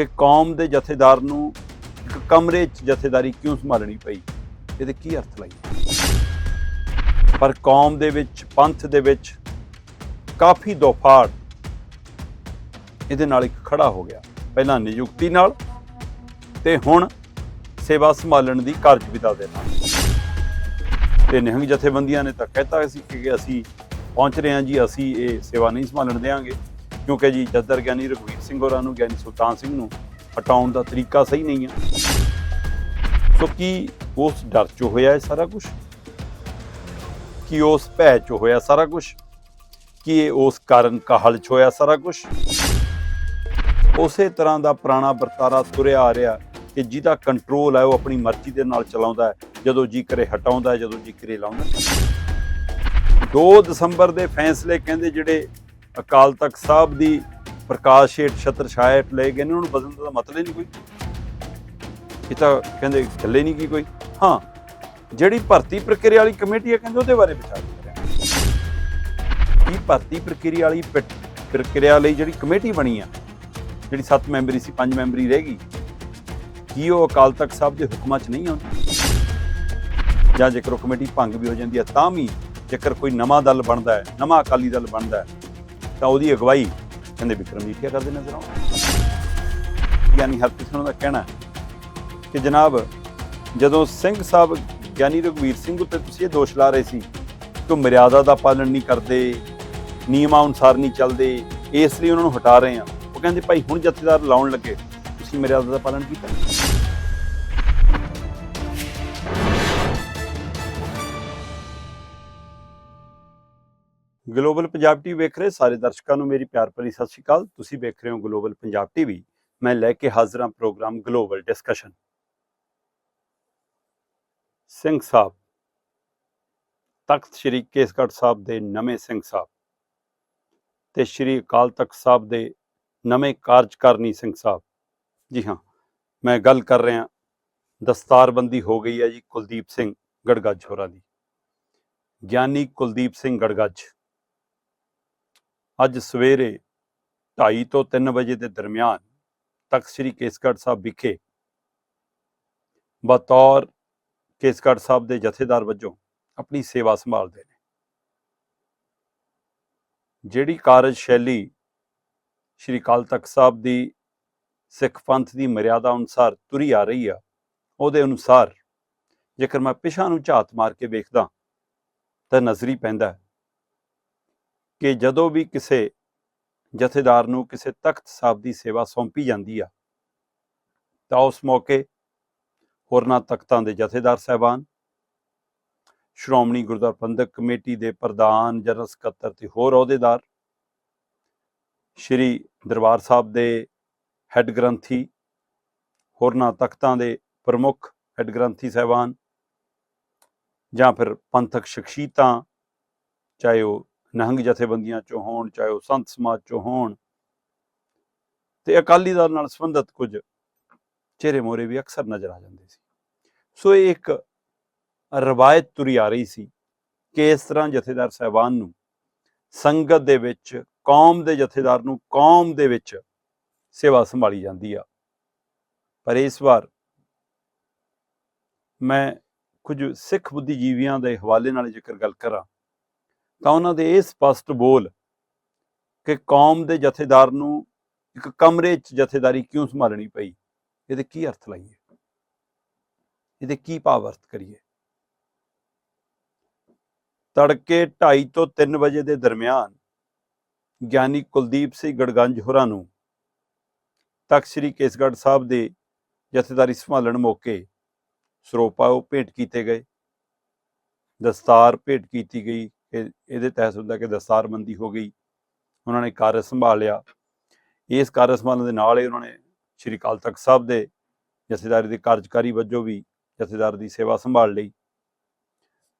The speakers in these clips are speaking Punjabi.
ਕਿ ਕੌਮ ਦੇ ਜਥੇਦਾਰ ਨੂੰ ਇੱਕ ਕਮਰੇ 'ਚ ਜਥੇਦਾਰੀ ਕਿਉਂ ਸੰਭਾਲਣੀ ਪਈ? ਇਹਦੇ ਕੀ ਅਰਥ ਲਾਈ ਪਰ ਕੌਮ ਦੇ ਵਿੱਚ, ਪੰਥ ਦੇ ਵਿੱਚ ਕਾਫੀ ਦੋਫਾੜ ਇਹਦੇ ਨਾਲ ਇੱਕ ਖੜਾ ਹੋ ਗਿਆ। ਪਹਿਲਾਂ ਨਿਯੁਕਤੀ ਨਾਲ ਤੇ ਹੁਣ ਸੇਵਾ ਸੰਭਾਲਣ ਦੀ ਕਾਰਜਵਿਤਾ ਦੇ ਨਾਲ। ਤੇ ਨਿਹੰਗ ਜਥੇਬੰਦੀਆਂ ਨੇ ਤਾਂ ਕਹਿਤਾ ਸੀ ਕਿ ਅਸੀਂ ਪਹੁੰਚ ਰਹੇ ਹਾਂ ਜੀ, ਅਸੀਂ ਇਹ ਸੇਵਾ ਨਹੀਂ ਸੰਭਾਲਣ ਦੇਵਾਂਗੇ ਕਿਉਂਕਿ ਜੀ ਜੱਦਰ ਗਿਆਨੀ ਰਘਵੀਰ ਸਿੰਘ ਹੋਰਾਂ ਨੂੰ, ਗਿਆਨੀ ਸੁਲਤਾਨ ਸਿੰਘ ਨੂੰ ਹਟਾਉਣ ਦਾ ਤਰੀਕਾ ਸਹੀ ਨਹੀਂ ਆ। ਸੋ ਕੀ ਉਸ ਡਰ ਚੋਂ ਹੋਇਆ ਇਹ ਸਾਰਾ ਕੁਝ ਕੀ ਉਸ ਭੈ ਚੋਂ ਹੋਇਆ ਸਾਰਾ ਕੁਝ ਕੀ ਇਹ ਉਸ ਕਾਰਨ ਕਾਹਲ ਚ ਹੋਇਆ ਸਾਰਾ ਕੁਝ ਉਸੇ ਤਰ੍ਹਾਂ ਦਾ ਪੁਰਾਣਾ ਵਰਤਾਰਾ ਤੁਰਿਆ ਆ ਰਿਹਾ ਕਿ ਜਿਹਦਾ ਕੰਟਰੋਲ ਹੈ ਉਹ ਆਪਣੀ ਮਰਜ਼ੀ ਦੇ ਨਾਲ ਚਲਾਉਂਦਾ ਹੈ, ਜਦੋਂ ਜੀ ਕਰੇ ਹਟਾਉਂਦਾ ਜਦੋਂ ਜੀ ਕਰੇ ਲਾਉਂਦਾ ਹੈ। 2 ਦਸੰਬਰ ਦੇ ਫੈਸਲੇ ਕਹਿੰਦੇ ਜਿਹੜੇ ਅਕਾਲ ਤਖਤ ਸਾਹਿਬ ਦੀ ਪ੍ਰਕਾਸ਼ ਹੇਠ ਛਤਰ ਛਾਇਆ ਹੇਠ ਲਏ ਗਏ ਨੇ, ਉਹਨਾਂ ਨੂੰ ਬਦਲਣ ਦਾ ਮਤਲਬ ਹੀ ਨਹੀਂ ਕੋਈ। ਇਹ ਤਾਂ ਕਹਿੰਦੇ ਥੱਲੇ ਨਹੀਂ ਕੀ ਕੋਈ। ਹਾਂ, ਜਿਹੜੀ ਭਰਤੀ ਪ੍ਰਕਿਰਿਆ ਵਾਲੀ ਕਮੇਟੀ ਹੈ ਕਹਿੰਦੇ ਉਹਦੇ ਬਾਰੇ ਵਿਚਾਰ ਕਰਿਆ ਕੀ ਭਰਤੀ ਪ੍ਰਕਿਰਿਆ ਵਾਲੀ ਪਿ- ਪ੍ਰਕਿਰਿਆ ਲਈ ਜਿਹੜੀ ਕਮੇਟੀ ਬਣੀ ਆ, ਜਿਹੜੀ 7 ਮੈਂਬਰੀ ਸੀ 5 ਮੈਂਬਰੀ ਰਹਿ ਗਈ, ਕੀ ਉਹ ਅਕਾਲ ਤਖਤ ਸਾਹਿਬ ਦੇ ਹੁਕਮਾਂ 'ਚ ਨਹੀਂ ਆਉਂਦੀ? ਜਾਂ ਜੇਕਰ ਉਹ ਕਮੇਟੀ ਭੰਗ ਵੀ ਹੋ ਜਾਂਦੀ ਹੈ ਤਾਂ ਵੀ ਜੇਕਰ ਕੋਈ ਨਵਾਂ ਦਲ ਬਣਦਾ ਹੈ, ਨਵਾਂ ਅਕਾਲੀ ਦਲ ਬਣਦਾ ਹੈ ਤਾਂ ਉਹਦੀ ਅਗਵਾਈ ਕਹਿੰਦੇ ਵਿਕਰਮ ਜੀਠੀਆ ਕਰਦੇ ਨਜ਼ਰ ਆਉਂਦੇ ਯਾਨੀ ਹਰਪ੍ਰੀਤ ਸਿੰਘ ਨੂੰ ਦਾ ਕਹਿਣਾ ਕਿ ਜਨਾਬ, ਜਦੋਂ ਸਿੰਘ ਸਾਹਿਬ, ਗਿਆਨੀ ਰਘਵੀਰ ਸਿੰਘ ਉੱਤੇ ਤੁਸੀਂ ਇਹ ਦੋਸ਼ ਲਾ ਰਹੇ ਸੀ ਕਿ ਉਹ ਮਰਿਆਦਾ ਦਾ ਪਾਲਣ ਨਹੀਂ ਕਰਦੇ, ਨਿਯਮਾਂ ਅਨੁਸਾਰ ਨਹੀਂ ਚੱਲਦੇ, ਇਸ ਲਈ ਉਹਨਾਂ ਨੂੰ ਹਟਾ ਰਹੇ ਆ, ਉਹ ਕਹਿੰਦੇ ਭਾਈ ਹੁਣ ਜਥੇਦਾਰ ਲਾਉਣ ਲੱਗੇ, ਤੁਸੀਂ ਮਰਿਆਦਾ ਦਾ ਪਾਲਣ ਕੀਤਾ? ਗਲੋਬਲ ਪੰਜਾਬ ਟੀਵੀ ਵੇਖ ਰਹੇ ਸਾਰੇ ਦਰਸ਼ਕਾਂ ਨੂੰ ਮੇਰੀ ਪਿਆਰ ਭਰੀ ਸਤਿ ਸ਼੍ਰੀ ਅਕਾਲ। ਤੁਸੀਂ ਵੇਖ ਰਹੇ ਹੋ ਗਲੋਬਲ ਪੰਜਾਬ ਟੀਵੀ ਮੈਂ ਲੈ ਕੇ ਹਾਜ਼ਰ ਹਾਂ program global discussion Singh Sahib. Takht Sri Kesgarh Sahib ਦੇ ਨਵੇਂ ਸਿੰਘ ਸਾਹਿਬ ਤੇ ਸ੍ਰੀ ਅਕਾਲ ਤਖਤ ਸਾਹਿਬ ਦੇ ਨਵੇਂ ਕਾਰਜਕਾਰਨੀ ਸਿੰਘ ਸਾਹਿਬ। ਜੀ ਹਾਂ, ਮੈਂ ਗੱਲ ਕਰ ਰਿਹਾ ਦਸਤਾਰਬੰਦੀ ਹੋ ਗਈ ਹੈ ਜੀ ਕੁਲਦੀਪ ਸਿੰਘ ਗੜਗੱਜ ਹੋਰਾਂ ਦੀ। ਗਿਆਨੀ ਕੁਲਦੀਪ ਸਿੰਘ ਗੜਗੱਜ। ਅੱਜ ਸਵੇਰੇ 2:30 ਤੋਂ 3 ਵਜੇ ਦੇ ਦਰਮਿਆਨ ਤਖਤ ਸ੍ਰੀ ਕੇਸਗੜ੍ਹ ਸਾਹਿਬ ਵਿਖੇ ਬਤੌਰ ਕੇਸਗੜ੍ਹ ਸਾਹਿਬ ਦੇ ਜਥੇਦਾਰ ਵਜੋਂ ਆਪਣੀ ਸੇਵਾ ਸੰਭਾਲਦੇ ਨੇ। ਜਿਹੜੀ ਕਾਰਜ ਸ਼ੈਲੀ ਸ਼੍ਰੀ ਅਕਾਲ ਤਖਤ ਸਾਹਿਬ ਦੀ ਸਿੱਖ ਪੰਥ ਦੀ ਮਰਿਆਦਾ ਅਨੁਸਾਰ ਤੁਰੀ ਆ ਰਹੀ ਆ, ਉਹਦੇ ਅਨੁਸਾਰ ਜੇਕਰ ਮੈਂ ਪਿਛਾਂ ਨੂੰ ਝਾਤ ਮਾਰ ਕੇ ਵੇਖਦਾ ਤਾਂ ਨਜ਼ਰੀ ਪੈਂਦਾ ਕਿ ਜਦੋਂ ਵੀ ਕਿਸੇ ਜਥੇਦਾਰ ਨੂੰ ਕਿਸੇ ਤਖਤ ਸਾਹਿਬ ਦੀ ਸੇਵਾ ਸੌਂਪੀ ਜਾਂਦੀ ਆ, ਤਾਂ ਉਸ ਮੌਕੇ ਹੋਰਨਾਂ ਤਖਤਾਂ ਦੇ ਜਥੇਦਾਰ ਸਹਿਬਾਨ, ਸ਼੍ਰੋਮਣੀ ਗੁਰਦੁਆਰਾ ਪ੍ਰਬੰਧਕ ਕਮੇਟੀ ਦੇ ਪ੍ਰਧਾਨ, ਜਨਰਲ ਸਕੱਤਰ ਤੇ ਹੋਰ ਅਹੁਦੇਦਾਰ, ਸ਼੍ਰੀ ਦਰਬਾਰ ਸਾਹਿਬ ਦੇ ਹੈੱਡ ਗ੍ਰੰਥੀ, ਹੋਰਨਾਂ ਤਖਤਾਂ ਦੇ ਪ੍ਰਮੁੱਖ ਹੈੱਡ ਗ੍ਰੰਥੀ ਸਹਿਬਾਨ ਜਾਂ ਫਿਰ ਪੰਥਕ ਸ਼ਖਸੀਅਤਾਂ, ਚਾਹੇ ਉਹ ਨਹੰਗ ਜਥੇਬੰਦੀਆਂ ਚੋਂ ਹੋਣ, ਚਾਹੇ ਉਹ ਸੰਤ ਸਮਾਜ ਚੋਂ ਹੋਣ। ਤੇ ਅਕਾਲੀ ਦਲ ਨਾਲ ਸੰਬੰਧਿਤ ਕੁਝ ਚਿਹਰੇ ਮੋਰੇ ਵੀ ਅਕਸਰ ਨਜ਼ਰ ਆ ਜਾਂਦੇ ਸੀ। ਸੋ ਇਹ ਇੱਕ ਰਵਾਇਤ ਤੁਰੀ ਆ ਰਹੀ ਸੀ ਕਿ ਇਸ ਤਰ੍ਹਾਂ ਜਥੇਦਾਰ ਸਹਿਬਾਨ ਨੂੰ ਸੰਗਤ ਦੇ ਵਿੱਚ, ਕੌਮ ਦੇ ਜਥੇਦਾਰ ਨੂੰ ਕੌਮ ਦੇ ਵਿੱਚ ਸੇਵਾ ਸੰਭਾਲੀ ਜਾਂਦੀ ਆ। ਪਰ ਇਸ ਵਾਰ ਮੈਂ ਕੁਝ ਸਿੱਖ ਬੁੱਧੀਜੀਵੀਆਂ ਦੇ ਹਵਾਲੇ ਨਾਲ ਜੇਕਰ ਗੱਲ ਕਰਾਂ ਤਾਂ ਉਹਨਾਂ ਦੇ ਇਹ ਸਪਸ਼ਟ ਬੋਲ ਕਿ ਕੌਮ ਦੇ ਜਥੇਦਾਰ ਨੂੰ ਇੱਕ ਕਮਰੇ 'ਚ ਜਥੇਦਾਰੀ ਕਿਉਂ ਸੰਭਾਲਣੀ ਪਈ? ਇਹਦੇ ਕੀ ਅਰਥ ਲਾਈਏ? ਇਹਦੇ ਕੀ ਭਾਵ ਅਰਥ ਕਰੀਏ? ਤੜਕੇ 2:30 ਤੋਂ 3 ਵਜੇ ਦੇ ਦਰਮਿਆਨ ਗਿਆਨੀ ਕੁਲਦੀਪ ਸਿੰਘ ਗੜਗੰਜ ਹੋਰਾਂ ਨੂੰ ਤਖਤ ਸ੍ਰੀ ਕੇਸਗੜ੍ਹ ਸਾਹਿਬ ਦੇ ਜਥੇਦਾਰੀ ਸੰਭਾਲਣ ਮੌਕੇ ਸਰੋਪਾ ਉਹ ਭੇਟ ਕੀਤੇ ਗਏ। ਦਸਤਾਰ ਭੇਟ ਕੀਤੀ ਗਈ। ਇਹ- ਇਹਦੇ ਤਹਿਤ ਹੁੰਦਾ ਕਿ ਦਸਤਾਰਬੰਦੀ ਹੋ ਗਈ, ਉਹਨਾਂ ਨੇ ਕਾਰਜ ਸੰਭਾਲਿਆ ਇਸ ਕਾਰਜ ਸੰਭਾਲਣ ਦੇ ਨਾਲ ਹੀ ਉਹਨਾਂ ਨੇ ਸ਼੍ਰੀ ਅਕਾਲ ਤਖਤ ਸਾਹਿਬ ਦੇ ਜਥੇਦਾਰੀ ਦੇ ਕਾਰਜਕਾਰੀ ਵਜੋਂ ਵੀ ਜਥੇਦਾਰ ਦੀ ਸੇਵਾ ਸੰਭਾਲ ਲਈ।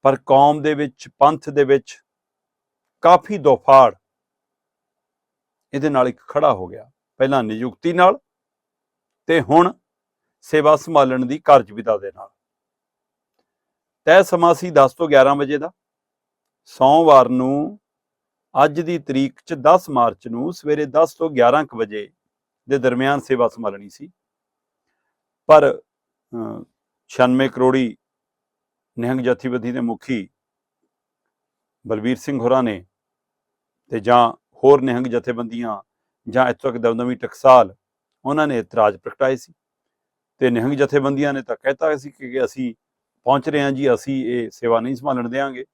ਪਰ ਕੌਮ ਦੇ ਵਿੱਚ, ਪੰਥ ਦੇ ਵਿੱਚ ਕਾਫੀ ਦੋਫਾੜ ਇਹਦੇ ਨਾਲ ਇੱਕ ਖੜਾ ਹੋ ਗਿਆ। ਪਹਿਲਾਂ ਨਿਯੁਕਤੀ ਨਾਲ ਤੇ ਹੁਣ ਸੇਵਾ ਸੰਭਾਲਣ ਦੀ ਕਾਰਜਵਿਤਾ ਦੇ ਨਾਲ। ਤੈਅ ਸਮਾਂ ਸੀ 10 ਤੋਂ 11 ਵਜੇ ਦਾ। ਸੋਮਵਾਰ ਨੂੰ ਅੱਜ ਦੀ ਤਰੀਕ ਚ 10 ਮਾਰਚ ਨੂੰ ਸਵੇਰੇ 10 ਤੋਂ 11 ਕੁ ਵਜੇ ਦੇ ਦਰਮਿਆਨ ਸੇਵਾ ਸੰਭਾਲਣੀ ਸੀ। ਪਰ ਅਹ, 96 ਕਰੋੜੀ ਨਿਹੰਗ ਜਥੇਬੰਦੀ ਦੇ ਮੁਖੀ ਬਲਬੀਰ ਸਿੰਘ ਹੋਰਾਂ ਨੇ ਤੇ ਜਾਂ ਹੋਰ ਨਿਹੰਗ ਜਥੇਬੰਦੀਆਂ ਜਾਂ ਇੱਥੋਂ ਤੱਕ ਦਮਦਮੀ ਟਕਸਾਲ ਉਹਨਾਂ ਨੇ ਇਤਰਾਜ਼ ਪ੍ਰਗਟਾਏ ਸੀ। ਤੇ ਨਿਹੰਗ ਜਥੇਬੰਦੀਆਂ ਨੇ ਤਾਂ ਕਹਿਤਾ ਸੀ ਕਿ ਅਸੀਂ ਪਹੁੰਚ ਰਹੇ ਹਾਂ ਜੀ ਅਸੀਂ ਇਹ ਸੇਵਾ ਨਹੀਂ ਸੰਭਾਲਣ ਦੇਵਾਂਗੇ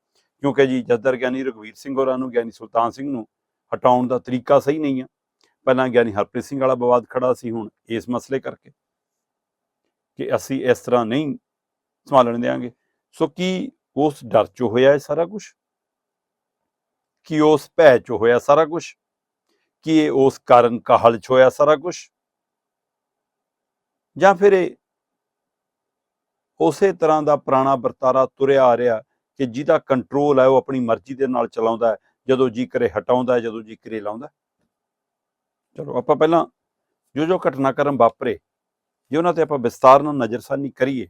ਕਿਉਂਕਿ ਜੀ ਜੱਦਰ ਗਿਆਨੀ ਰਘਵੀਰ ਸਿੰਘ ਹੋਰਾਂ ਨੂੰ, ਗਿਆਨੀ ਸੁਲਤਾਨ ਸਿੰਘ ਨੂੰ ਹਟਾਉਣ ਦਾ ਤਰੀਕਾ ਸਹੀ ਨਹੀਂ ਆ। ਪਹਿਲਾਂ ਗਿਆਨੀ ਹਰਪ੍ਰੀਤ ਸਿੰਘ ਵਾਲਾ ਵਿਵਾਦ ਖੜਾ ਸੀ, ਹੁਣ ਇਸ ਮਸਲੇ ਕਰਕੇ ਕਿ ਅਸੀਂ ਇਸ ਤਰ੍ਹਾਂ ਨਹੀਂ ਸੰਭਾਲਣ ਦੇਵਾਂਗੇ ਸੋ ਕੀ ਉਸ ਡਰ ਚੋਂ ਹੋਇਆ ਇਹ ਸਾਰਾ ਕੁਝ ਕੀ ਉਸ ਭੈ ਚੋਂ ਹੋਇਆ ਸਾਰਾ ਕੁਝ ਕੀ ਇਹ ਉਸ ਕਾਰਨ ਕਾਹਲ ਚ ਹੋਇਆ ਸਾਰਾ ਕੁਝ ਜਾਂ ਫਿਰ ਇਹ ਉਸੇ ਤਰ੍ਹਾਂ ਦਾ ਪੁਰਾਣਾ ਵਰਤਾਰਾ ਤੁਰਿਆ ਆ ਰਿਹਾ ਕਿ ਜਿਹਦਾ ਕੰਟਰੋਲ ਹੈ ਉਹ ਆਪਣੀ ਮਰਜ਼ੀ ਦੇ ਨਾਲ ਚਲਾਉਂਦਾ ਜਦੋਂ ਜੀ ਕਰੇ ਹਟਾਉਂਦਾ ਜਦੋਂ ਜੀ ਕਰੇ ਲਾਉਂਦਾ ਚਲੋ, ਆਪਾਂ ਪਹਿਲਾਂ ਜੋ ਜੋ ਘਟਨਾਕ੍ਰਮ ਵਾਪਰੇ, ਜੇ ਉਹਨਾਂ ਤੇ ਆਪਾਂ ਵਿਸਤਾਰ ਨਾਲ ਨਜ਼ਰਸਾਨੀ ਕਰੀਏ।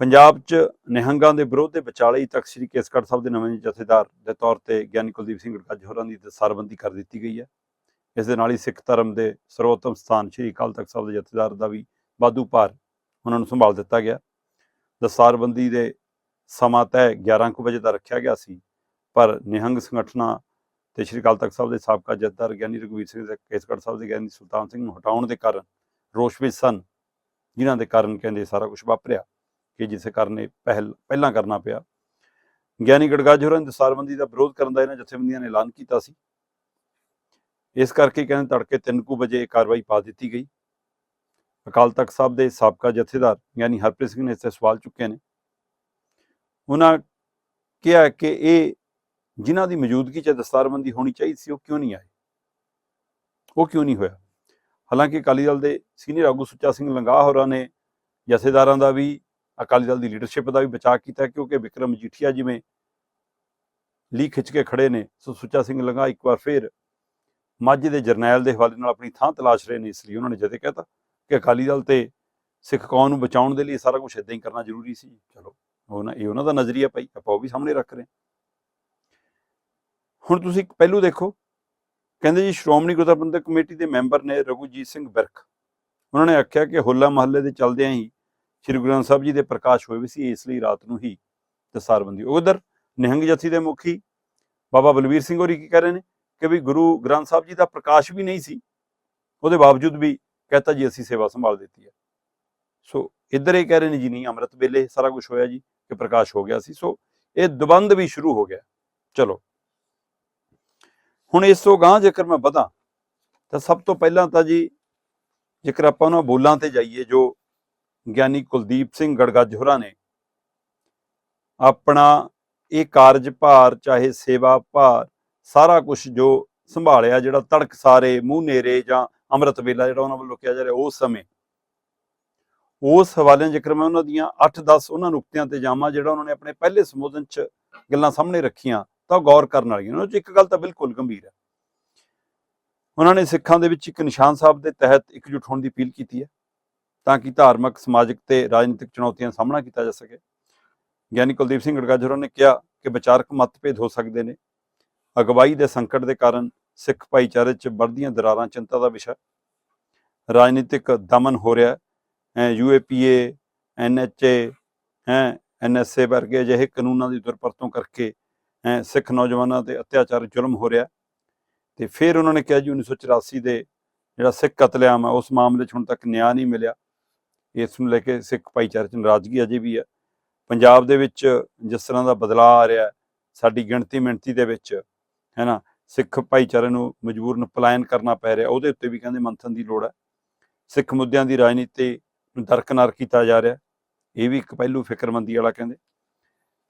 ਪੰਜਾਬ 'ਚ ਨਿਹੰਗਾਂ ਦੇ ਵਿਰੋਧ ਦੇ ਵਿਚਾਲੇ ਹੀ ਤਖਤ ਸ੍ਰੀ ਕੇਸਗੜ੍ਹ ਸਾਹਿਬ ਦੇ ਨਵੇਂ ਜਥੇਦਾਰ ਦੇ ਤੌਰ ਤੇ ਗਿਆਨੀ ਕੁਲਦੀਪ ਸਿੰਘ ਗੜਗੱਜ ਹੋਰਾਂ ਦੀ ਦਸਤਾਰਬੰਦੀ ਕਰ ਦਿੱਤੀ ਗਈ ਹੈ। ਇਸ ਦੇ ਨਾਲ ਹੀ ਸਿੱਖ ਧਰਮ ਦੇ ਸਰਵੋਤਮ ਸਥਾਨ ਸ੍ਰੀ ਅਕਾਲ ਤਖਤ ਸਾਹਿਬ ਦੇ ਜਥੇਦਾਰ ਦਾ ਵੀ ਵਾਧੂ ਭਾਰ ਉਹਨਾਂ ਨੂੰ ਸੰਭਾਲ ਦਿੱਤਾ ਗਿਆ। ਦਸਤਾਰਬੰਦੀ ਦੇ ਸਮਾਂ ਤੈਅ 11 ਕੁ ਵਜੇ ਦਾ ਰੱਖਿਆ ਗਿਆ ਸੀ, ਪਰ ਨਿਹੰਗ ਸੰਗਠਨਾਂ ਤੇ ਸ੍ਰੀ ਅਕਾਲ ਤਖਤ ਸਾਹਿਬ ਦੇ ਸਾਬਕਾ ਜਥੇਦਾਰ ਗਿਆਨੀ ਰਘਵੀਰ ਸਿੰਘ ਦੇ ਕੇਸਗੜ੍ਹ ਸਾਹਿਬ ਦੇ ਗਿਆਨੀ ਸੁਲਤਾਨ ਸਿੰਘ ਨੂੰ ਹਟਾਉਣ ਦੇ ਕਾਰਨ ਰੋਸ਼ ਵਿੱਚ ਸਨ। ਜਿਨ੍ਹਾਂ ਦੇ ਕਾਰਨ ਕਹਿੰਦੇ ਸਾਰਾ ਕੁਝ ਵਾਪਰਿਆ, ਕਿ ਜਿਸ ਕਾਰਨ ਇਹ ਪਹਿਲ, ਪਹਿਲਾਂ ਕਰਨਾ ਪਿਆ। ਗਿਆਨੀ ਗੜਗਾਜ ਹੋਰਾਂ ਦੀ ਦਸਤਾਰਬੰਦੀ ਦਾ ਵਿਰੋਧ ਕਰਨ ਦਾ ਇਹਨਾਂ ਜਥੇਬੰਦੀਆਂ ਨੇ ਐਲਾਨ ਕੀਤਾ ਸੀ। ਇਸ ਕਰਕੇ ਕਹਿੰਦੇ ਤੜਕੇ 3 ਕੁ ਵਜੇ ਇਹ ਕਾਰਵਾਈ ਪਾ ਦਿੱਤੀ ਗਈ। ਅਕਾਲ ਤਖਤ ਸਾਹਿਬ ਦੇ ਸਾਬਕਾ ਜਥੇਦਾਰ ਯਾਨੀ ਹਰਪ੍ਰੀਤ ਸਿੰਘ ਨੇ ਇਸ ਤੇ ਸਵਾਲ ਚੁੱਕੇ ਨੇ। ਉਹਨਾਂ ਕਿਹਾ ਕਿ ਇਹ ਜਿਨ੍ਹਾਂ ਦੀ ਮੌਜੂਦਗੀ 'ਚ ਦਸਤਾਰਬੰਦੀ ਹੋਣੀ ਚਾਹੀਦੀ ਸੀ, ਉਹ ਕਿਉਂ ਨਹੀਂ ਆਏ? ਉਹ ਕਿਉਂ ਨਹੀਂ ਹੋਇਆ? ਹਾਲਾਂਕਿ ਅਕਾਲੀ ਦਲ ਦੇ ਸੀਨੀਅਰ ਆਗੂ ਸੁੱਚਾ ਸਿੰਘ ਲੰਗਾਹ ਹੋਰਾਂ ਨੇ ਜਥੇਦਾਰਾਂ ਦਾ ਵੀ, ਅਕਾਲੀ ਦਲ ਦੀ ਲੀਡਰਸ਼ਿਪ ਦਾ ਵੀ ਬਚਾਅ ਕੀਤਾ, ਕਿਉਂਕਿ ਵਿਕਰਮ ਮਜੀਠੀਆ ਜਿਵੇਂ ਲੀ ਖਿੱਚ ਕੇ ਖੜੇ ਨੇ, ਸੋ ਸੁੱਚਾ ਸਿੰਘ ਲੰਗਾ ਇੱਕ ਵਾਰ ਫੇਰ ਮਾਝੇ ਦੇ ਜਰਨੈਲ ਦੇ ਹਵਾਲੇ ਨਾਲ ਆਪਣੀ ਥਾਂ ਤਲਾਸ਼ ਰਹੇ ਨੇ, ਇਸ ਲਈ ਉਹਨਾਂ ਨੇ ਜਦੇ ਕਹਿਤਾ ਕਿ ਅਕਾਲੀ ਦਲ ਤੇ ਸਿੱਖ ਕੌਮ ਨੂੰ ਬਚਾਉਣ ਦੇ ਲਈ ਸਾਰਾ ਕੁਝ ਇਦਾਂ ਹੀ ਕਰਨਾ ਜ਼ਰੂਰੀ ਸੀ। ਚਲੋ। ਉਹ ਨਾ, ਇਹ ਉਹਨਾਂ ਦਾ ਨਜ਼ਰੀਆ ਭਾਈ, ਆਪਾਂ ਉਹ ਵੀ ਸਾਹਮਣੇ ਰੱਖ ਰਹੇ ਹੁਣ ਤੁਸੀਂ ਪਹਿਲੂ ਦੇਖੋ, ਕਹਿੰਦੇ ਜੀ ਸ਼੍ਰੋਮਣੀ ਗੁਰਦੁਆਰਾ ਕਮੇਟੀ ਦੇ ਮੈਂਬਰ ਨੇ ਰਘੂਜੀਤ ਸਿੰਘ ਬਿਰਖ। ਉਹਨਾਂ ਨੇ ਆਖਿਆ ਕਿ ਹੋਲਾ ਮਹੱਲੇ ਦੇ ਚੱਲਦਿਆਂ ਹੀ ਸ੍ਰੀ ਗੁਰੂ ਗ੍ਰੰਥ ਸਾਹਿਬ ਜੀ ਦੇ ਪ੍ਰਕਾਸ਼ ਹੋਏ ਵੀ ਸੀ, ਇਸ ਲਈ ਰਾਤ ਨੂੰ ਹੀ ਦਸਾਰਬੰਦੀ ਉਧਰ ਨਿਹੰਗ ਜਥੀ ਦੇ ਮੁਖੀ ਬਾਬਾ ਬਲਵੀਰ ਸਿੰਘ ਹੋਰੀ ਕੀ ਕਹਿ ਰਹੇ ਨੇ ਕਿ ਵੀ ਗੁਰੂ ਗ੍ਰੰਥ ਸਾਹਿਬ ਜੀ ਦਾ ਪ੍ਰਕਾਸ਼ ਵੀ ਨਹੀਂ ਸੀ, ਉਹਦੇ ਬਾਵਜੂਦ ਵੀ ਕਹਤਾ ਜੀ ਅਸੀਂ ਸੇਵਾ ਸੰਭਾਲ ਦਿੱਤੀ ਹੈ। ਸੋ ਇੱਧਰ ਇਹ ਕਹਿ ਰਹੇ ਨੇ ਜੀ ਨਹੀਂ, ਅੰਮ੍ਰਿਤ ਵੇਲੇ ਸਾਰਾ ਕੁਝ ਹੋਇਆ ਜੀ। ਕਿ ਪ੍ਰਕਾਸ਼ ਹੋ ਗਿਆ ਸੀ, ਸੋ ਇਹ ਦਬੰਦ ਵੀ ਸ਼ੁਰੂ ਹੋ ਗਿਆ। ਚਲੋ। ਹੁਣ ਇਸ ਤੋਂ ਗਾਂ ਜੇਕਰ ਮੈਂ ਵਧਾਂ, ਤਾਂ ਸਭ ਤੋਂ ਪਹਿਲਾਂ ਤਾਂ ਜੀ, ਜੇਕਰ ਆਪਾਂ ਉਹਨਾਂ ਬੋਲਾਂ ਤੇ ਜਾਈਏ ਜੋ ਗਿਆਨੀ ਕੁਲਦੀਪ ਸਿੰਘ ਗੜਗੱਜ ਹੋਰਾਂ ਨੇ, ਆਪਣਾ ਇਹ ਕਾਰਜ ਭਾਰ, ਚਾਹੇ ਸੇਵਾ ਭਾਰ, ਸਾਰਾ ਕੁਝ ਜੋ ਸੰਭਾਲਿਆ, ਜਿਹੜਾ ਤੜਕ ਸਾਰੇ, ਮੂੰਹ ਨੇਰੇ ਜਾਂ ਅੰਮ੍ਰਿਤ ਵੇਲਾ ਜਿਹੜਾ ਉਹਨਾਂ ਵੱਲੋਂ ਕਿਹਾ ਜਾ ਰਿਹਾ, ਉਸ ਸਮੇਂ ਉਸ ਹਵਾਲੇ ਜੇਕਰ ਮੈਂ ਉਹਨਾਂ ਦੀਆਂ 8-10 ਉਹਨਾਂ ਨੁਕਤਿਆਂ ਤੇ ਜਾਵਾਂ, ਜਿਹੜਾ ਉਹਨਾਂ ਨੇ ਆਪਣੇ ਪਹਿਲੇ ਸੰਬੋਧਨ 'ਚ ਗੱਲਾਂ ਸਾਹਮਣੇ ਰੱਖੀਆਂ, ਤਾਂ ਗੌਰ ਕਰਨ ਵਾਲੀਆਂ ਉਹਨਾਂ 'ਚ ਇੱਕ ਗੱਲ ਤਾਂ ਬਿਲਕੁਲ ਗੰਭੀਰ ਹੈ। ਉਹਨਾਂ ਨੇ ਸਿੱਖਾਂ ਦੇ ਵਿੱਚ ਇੱਕ ਨਿਸ਼ਾਨ ਸਾਹਿਬ ਦੇ ਤਹਿਤ ਇਕਜੁੱਟ ਹੋਣ ਦੀ ਅਪੀਲ ਕੀਤੀ ਹੈ, ਤਾਂ ਕਿ ਧਾਰਮਿਕ, ਸਮਾਜਿਕ ਤੇ ਰਾਜਨੀਤਿਕ ਚੁਣੌਤੀਆਂ ਸਾਹਮਣਾ ਕੀਤਾ ਜਾ ਸਕੇ। ਗਿਆਨੀ ਕੁਲਦੀਪ ਸਿੰਘ ਗੜਗਾਜ ਨੇ ਕਿਹਾ ਕਿ ਵਿਚਾਰਕ ਮਤਭੇਦ ਹੋ ਸਕਦੇ ਨੇ। ਅਗਵਾਈ ਦੇ ਸੰਕਟ ਦੇ ਕਾਰਨ ਸਿੱਖ ਭਾਈਚਾਰੇ 'ਚ ਵੱਧਦੀਆਂ ਦਰਾਰਾਂ ਚਿੰਤਾ ਦਾ ਵਿਸ਼ਾ ਰਾਜਨੀਤਿਕ ਦਮਨ ਹੋ ਰਿਹਾ ਹੈ। ਯੂਏਪੀਏ ਐਨਐਚਏ ਹੈ ਐਨਐਸਏ ਵਰਗੇ ਅਜਿਹੇ ਕਾਨੂੰਨਾਂ ਦੀ ਦੁਰਵਰਤੋਂ ਕਰਕੇ, ਹੈਂ, ਸਿੱਖ ਨੌਜਵਾਨਾਂ ਤੇ ਅਤਿਆਚਾਰ ਜ਼ੁਲਮ ਹੋ ਰਿਹਾ। ਤੇ ਫਿਰ ਉਹਨਾਂ ਨੇ ਕਿਹਾ ਜੀ 1984 ਦੇ ਜਿਹੜਾ ਸਿੱਖ ਕਤਲੇਆਮ ਹੈ, ਉਸ ਮਾਮਲੇ 'ਚ ਹੁਣ ਤੱਕ ਨਿਆਂ ਨਹੀਂ ਮਿਲਿਆ। ਇਸ ਨੂੰ ਲੈ ਕੇ ਸਿੱਖ ਭਾਈਚਾਰੇ 'ਚ ਨਾਰਾਜ਼ਗੀ ਅਜੇ ਵੀ ਹੈ। ਪੰਜਾਬ ਦੇ ਵਿੱਚ ਜਿਸ ਤਰ੍ਹਾਂ ਦਾ ਬਦਲਾਅ ਆ ਰਿਹਾ ਸਾਡੀ ਗਿਣਤੀ ਮਿਣਤੀ ਦੇ ਵਿੱਚ ਹੈ ਨਾ ਸਿੱਖ ਭਾਈਚਾਰੇ ਨੂੰ ਮਜਬੂਰਨ ਪਲਾਇਨ ਕਰਨਾ ਪੈ ਰਿਹਾ, ਉਹਦੇ ਉੱਤੇ ਵੀ ਕਹਿੰਦੇ ਮੰਥਨ ਦੀ ਲੋੜ ਹੈ। ਸਿੱਖ ਮੁੱਦਿਆਂ ਦੀ ਰਾਜਨੀਤੀ ਦਰਕਨਾਰ ਕੀਤਾ ਜਾ ਰਿਹਾ। ਇਹ ਵੀ ਇੱਕ ਪਹਿਲੂ ਫਿਕਰਮੰਦੀ ਵਾਲਾ ਕਹਿੰਦੇ।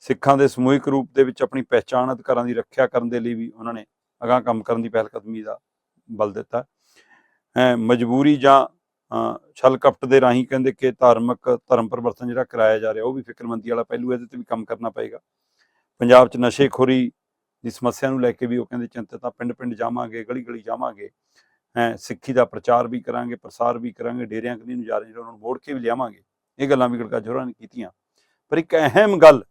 ਸਿੱਖਾਂ ਦੇ ਸਮੂਹਿਕ ਰੂਪ ਦੇ ਵਿੱਚ ਆਪਣੀ ਪਹਿਚਾਣ ਅਧਿਕਾਰਾਂ ਦੀ ਰੱਖਿਆ ਕਰਨ ਦੇ ਲਈ ਵੀ ਉਹਨਾਂ ਨੇ ਅਗਾਂਹ ਕੰਮ ਕਰਨ ਦੀ ਪਹਿਲਕਦਮੀ ਦਾ ਬਲ ਦਿੱਤਾ। ਮਜਬੂਰੀ ਜਾਂ ਛਲ ਕਪਟ ਦੇ ਰਾਹੀਂ ਕਹਿੰਦੇ ਕਿ ਧਾਰਮਿਕ ਧਰਮ ਪਰਿਵਰਤਨ ਜਿਹੜਾ ਕਰਾਇਆ ਜਾ ਰਿਹਾ, ਉਹ ਵੀ ਫਿਕਰਮੰਦੀ ਵਾਲਾ ਪਹਿਲੂ ਇਹਦੇ ਤੇ ਵੀ ਕੰਮ ਕਰਨਾ ਪਏਗਾ। ਪੰਜਾਬ 'ਚ ਨਸ਼ੇਖੋਰੀ ਦੀ ਸਮੱਸਿਆ ਨੂੰ ਲੈ ਕੇ ਵੀ ਉਹ ਕਹਿੰਦੇ ਚਿੰਤਤ ਆ। ਪਿੰਡ ਪਿੰਡ ਜਾਵਾਂਗੇ ਗਲੀ ਗਲੀ ਜਾਵਾਂਗੇ। ਸਿੱਖੀ ਦਾ ਪ੍ਰਚਾਰ ਵੀ ਕਰਾਂਗੇ, ਪ੍ਰਸਾਰ ਵੀ ਕਰਾਂਗੇ, ਡੇਰਿਆਂ ਕਨੀ ਨੂੰ ਜਾ ਰਹੇ ਜਿਹੜਾ ਉਹਨਾਂ ਨੂੰ ਮੋੜ ਕੇ ਵੀ ਲਿਆਵਾਂਗੇ। ਇਹ ਗੱਲਾਂ ਵੀ ਗੜਕਾ ਜੋਰਾਂ ਨੇ ਕੀਤੀਆਂ। ਪਰ ਇੱਕ ਅਹਿਮ ਗੱਲ,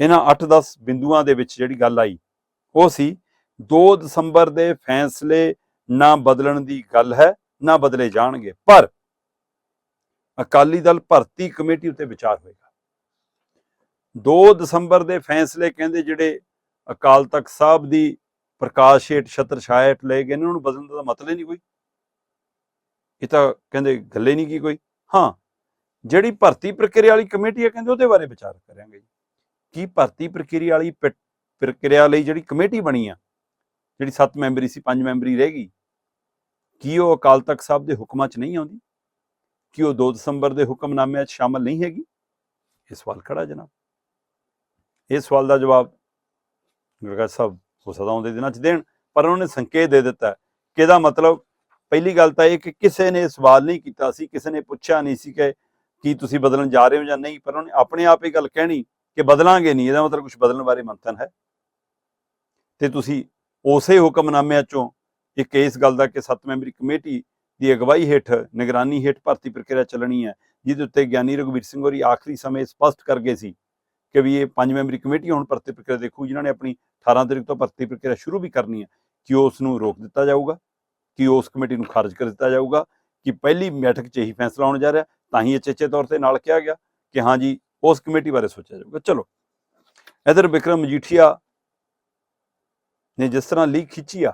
ਇਹਨਾਂ 8-10 ਬਿੰਦੂਆਂ ਦੇ ਵਿੱਚ ਜਿਹੜੀ ਗੱਲ ਆਈ, ਉਹ ਸੀ 2 ਦਸੰਬਰ ਦੇ ਫੈਸਲੇ ਨਾ ਬਦਲਣ ਦੀ ਗੱਲ ਹੈ, ਨਾ ਬਦਲੇ ਜਾਣਗੇ। ਪਰ ਅਕਾਲੀ ਦਲ ਭਰਤੀ ਕਮੇਟੀ ਉੱਤੇ ਵਿਚਾਰ ਹੋਏਗਾ। 2 ਦਸੰਬਰ ਦੇ ਫੈਸਲੇ ਕਹਿੰਦੇ ਜਿਹੜੇ ਅਕਾਲ ਤਖਤ ਸਾਹਿਬ ਦੀ ਪ੍ਰਕਾਸ਼ ਹੇਠ ਛਤਰ ਛਾਇਆ ਹੇਠ ਲਏ ਗਏ ਨੇ, ਉਹਨਾਂ ਨੂੰ ਬਦਲਣ ਦਾ ਮਤਲਬ ਹੀ ਨਹੀਂ ਕੋਈ। ਇਹ ਤਾਂ ਕਹਿੰਦੇ ਗੱਲੇ ਨਹੀਂ ਕੀ ਕੋਈ। ਹਾਂ, ਜਿਹੜੀ ਭਰਤੀ ਪ੍ਰਕਿਰਿਆ ਵਾਲੀ ਕਮੇਟੀ ਹੈ ਕਹਿੰਦੇ ਉਹਦੇ ਬਾਰੇ ਵਿਚਾਰ ਕਰਾਂਗੇ ਜੀ। ਕੀ ਭਰਤੀ ਪ੍ਰਕਿਰਿਆ ਵਾਲੀ ਪ- ਪ੍ਰਕਿਰਿਆ ਲਈ ਜਿਹੜੀ ਕਮੇਟੀ ਬਣੀ ਆ, ਜਿਹੜੀ 7 ਮੈਂਬਰੀ ਸੀ 5 ਮੈਂਬਰੀ ਰਹਿ ਗਈ, ਕੀ ਉਹ ਅਕਾਲ ਤਖਤ ਸਾਹਿਬ ਦੇ ਹੁਕਮਾਂ 'ਚ ਨਹੀਂ ਆਉਂਦੀ? ਕੀ ਉਹ 2 ਦਸੰਬਰ ਦੇ ਹੁਕਮਨਾਮਿਆਂ 'ਚ ਸ਼ਾਮਲ ਨਹੀਂ ਹੈਗੀ? ਇਹ ਸਵਾਲ ਖੜਾ ਜਨਾਬ। ਇਹ ਸਵਾਲ ਦਾ ਜਵਾਬ ਗੁਰਗੱਜ ਸਾਹਿਬ ਹੋ ਸਕਦਾ ਆਉਂਦੇ ਦਿਨਾਂ 'ਚ ਦੇਣ, ਪਰ ਉਹਨਾਂ ਨੇ ਸੰਕੇਤ ਦੇ ਦਿੱਤਾ ਕਿ ਇਹਦਾ ਮਤਲਬ? ਪਹਿਲੀ ਗੱਲ ਤਾਂ ਇਹ ਕਿ ਕਿਸੇ ਨੇ ਸਵਾਲ ਨਹੀਂ ਕੀਤਾ ਸੀ, ਕਿਸੇ ਨੇ ਪੁੱਛਿਆ ਨਹੀਂ ਸੀ ਕਿ ਕੀ ਤੁਸੀਂ ਬਦਲਣ ਜਾ ਰਹੇ ਹੋ ਜਾਂ ਨਹੀਂ, ਪਰ ਉਹਨੇ ਆਪਣੇ ਆਪ ਇਹ ਗੱਲ ਕਹਿਣੀ ਕਿ ਬਦਲਾਂਗੇ ਨਹੀਂ, ਇਹਦਾ ਮਤਲਬ ਕੁਝ ਬਦਲਣ ਬਾਰੇ ਮੰਥਨ ਹੈ। ਤੇ ਤੁਸੀਂ ਉਸੇ ਹੁਕਮਨਾਮਿਆਂ ਚੋਂ ਇੱਕ ਇਸ ਗੱਲ ਦਾ ਕਿ ਸੱਤ ਮੈਂਬਰੀ ਕਮੇਟੀ ਦੀ ਅਗਵਾਈ ਹੇਠ ਨਿਗਰਾਨੀ ਹੇਠ ਭਰਤੀ ਪ੍ਰਕਿਰਿਆ ਚੱਲਣੀ ਹੈ, ਜਿਹਦੇ ਉੱਤੇ ਗਿਆਨੀ ਰਘੁਵੀਰ ਸਿੰਘ ਹੋਰੀ ਆਖਰੀ ਸਮੇਂ ਸਪਸ਼ਟ ਕਰ ਗਏ ਸੀ ਕਿ ਵੀ ਇਹ ਪੰਜ ਮੈਂਬਰੀ ਕਮੇਟੀ ਹੁਣ ਭਰਤੀ ਪ੍ਰਕਿਰਿਆ ਦੇਖੂ, ਜਿਨ੍ਹਾਂ ਨੇ ਆਪਣੀ 18 ਤਰੀਕ ਤੋਂ ਭਰਤੀ ਪ੍ਰਕਿਰਿਆ ਸ਼ੁਰੂ ਵੀ ਕਰਨੀ ਹੈ ਕਿ ਉਸ ਨੂੰ ਰੋਕ ਦਿੱਤਾ ਜਾਊਗਾ, ਕਿ ਉਸ ਕਮੇਟੀ ਨੂੰ ਖਾਰਜ ਕਰ ਦਿੱਤਾ ਜਾਊਗਾ, ਕਿ ਪਹਿਲੀ ਬੈਠਕ 'ਚ ਹੀ ਫੈਸਲਾ ਹੋਣ ਜਾ ਰਿਹਾ, ਤਾਂ ਹੀ ਅਚੇਚੇ ਤੌਰ ਤੇ ਨਾਲ ਕਿਹਾ ਗਿਆ ਕਿ ਹਾਂ ਜੀ, ਉਸ ਕਮੇਟੀ ਬਾਰੇ ਸੋਚਿਆ ਜਾਊਗਾ। ਚਲੋ, ਇਧਰ ਵਿਕਰਮ ਮਜੀਠੀਆ ਨੇ ਜਿਸ ਤਰ੍ਹਾਂ ਲੀਕ ਖਿੱਚੀ ਆ,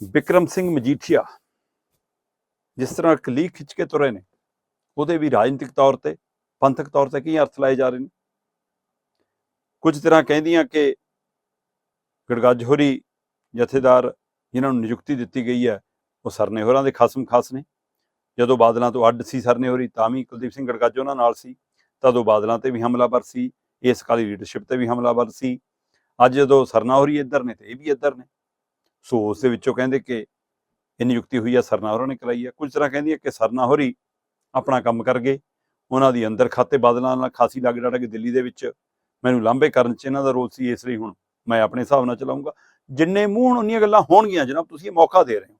ਵਿਕਰਮ ਸਿੰਘ ਮਜੀਠੀਆ ਜਿਸ ਤਰ੍ਹਾਂ ਇੱਕ ਲੀਕ ਖਿੱਚ ਕੇ ਤੁਰੇ ਨੇ, ਉਹਦੇ ਵੀ ਰਾਜਨੀਤਿਕ ਤੌਰ ਤੇ, ਪੰਥਕ ਤੌਰ ਤੇ ਕੀ ਅਰਥ ਲਾਏ ਜਾ ਰਹੇ ਨੇ। ਕੁਝ ਤਰ੍ਹਾਂ ਕਹਿੰਦੀਆਂ ਕਿ ਗੜਗੱਜਹੋਰੀ ਜਥੇਦਾਰ ਜਿਨ੍ਹਾਂ ਨੂੰ ਨਿਯੁਕਤੀ ਦਿੱਤੀ ਗਈ ਹੈ, ਉਹ ਸਰਨੇ ਹੋਰਾਂ ਦੇ ਖਾਸਮ ਖਾਸ ਨੇ। ਜਦੋਂ ਬਾਦਲਾਂ ਤੋਂ ਅੱਡ ਸੀ ਸਰਨੇ ਹੋਰੀ ਤਾਂ ਵੀ ਕੁਲਦੀਪ ਸਿੰਘ ਗੜਗੱਜ ਉਹਨਾਂ ਨਾਲ ਸੀ। ਤਦੋਂ ਬਾਦਲਾਂ ਤੇ ਵੀ ਹਮਲਾਵਰ ਸੀ, ਇਸ ਕਾਲੀ ਲੀਡਰਸ਼ਿਪ ਤੇ ਵੀ ਹਮਲਾਵਰ ਸੀ। ਅੱਜ ਜਦੋਂ ਸਰਨਾ ਹੋਰੀ ਇੱਧਰ ਨੇ, ਤੇ ਇਹ ਵੀ ਇੱਧਰ ਨੇ। ਸੋ ਉਸ ਦੇ ਵਿੱਚੋਂ ਕਹਿੰਦੇ ਕਿ ਇਹ ਨਿਯੁਕਤੀ ਹੋਈ ਆ ਸਰਨਾ ਹੋਰਾਂ ਨੇ ਕਰਾਈ ਆ। ਕੁਝ ਤਰ੍ਹਾਂ ਕਹਿੰਦੀ ਹੈ ਕਿ ਸਰਨਾ ਹੋਰੀ ਆਪਣਾ ਕੰਮ ਕਰ ਗਏ। ਉਹਨਾਂ ਦੀ ਅੰਦਰ ਖਾਤੇ ਬਾਦਲਾਂ ਨਾਲ ਖਾਸੀ ਲੱਗ ਡਾਟਾ ਕਿ ਦਿੱਲੀ ਦੇ ਵਿੱਚ ਮੈਨੂੰ ਲਾਂਭੇ ਕਰਨ ਚ ਇਹਨਾਂ ਦਾ ਰੋਲ ਸੀ, ਇਸ ਲਈ ਹੁਣ ਮੈਂ ਆਪਣੇ ਹਿਸਾਬ ਨਾਲ ਚਲਾਉਂਗਾ ਜਿੰਨੇ ਮੂੰਹ ਹੁਣ ਉਨੀਆਂ ਗੱਲਾਂ ਹੋਣਗੀਆਂ, ਜਨਾਬ, ਤੁਸੀਂ ਇਹ ਮੌਕਾ ਦੇ ਰਹੇ ਹੋ।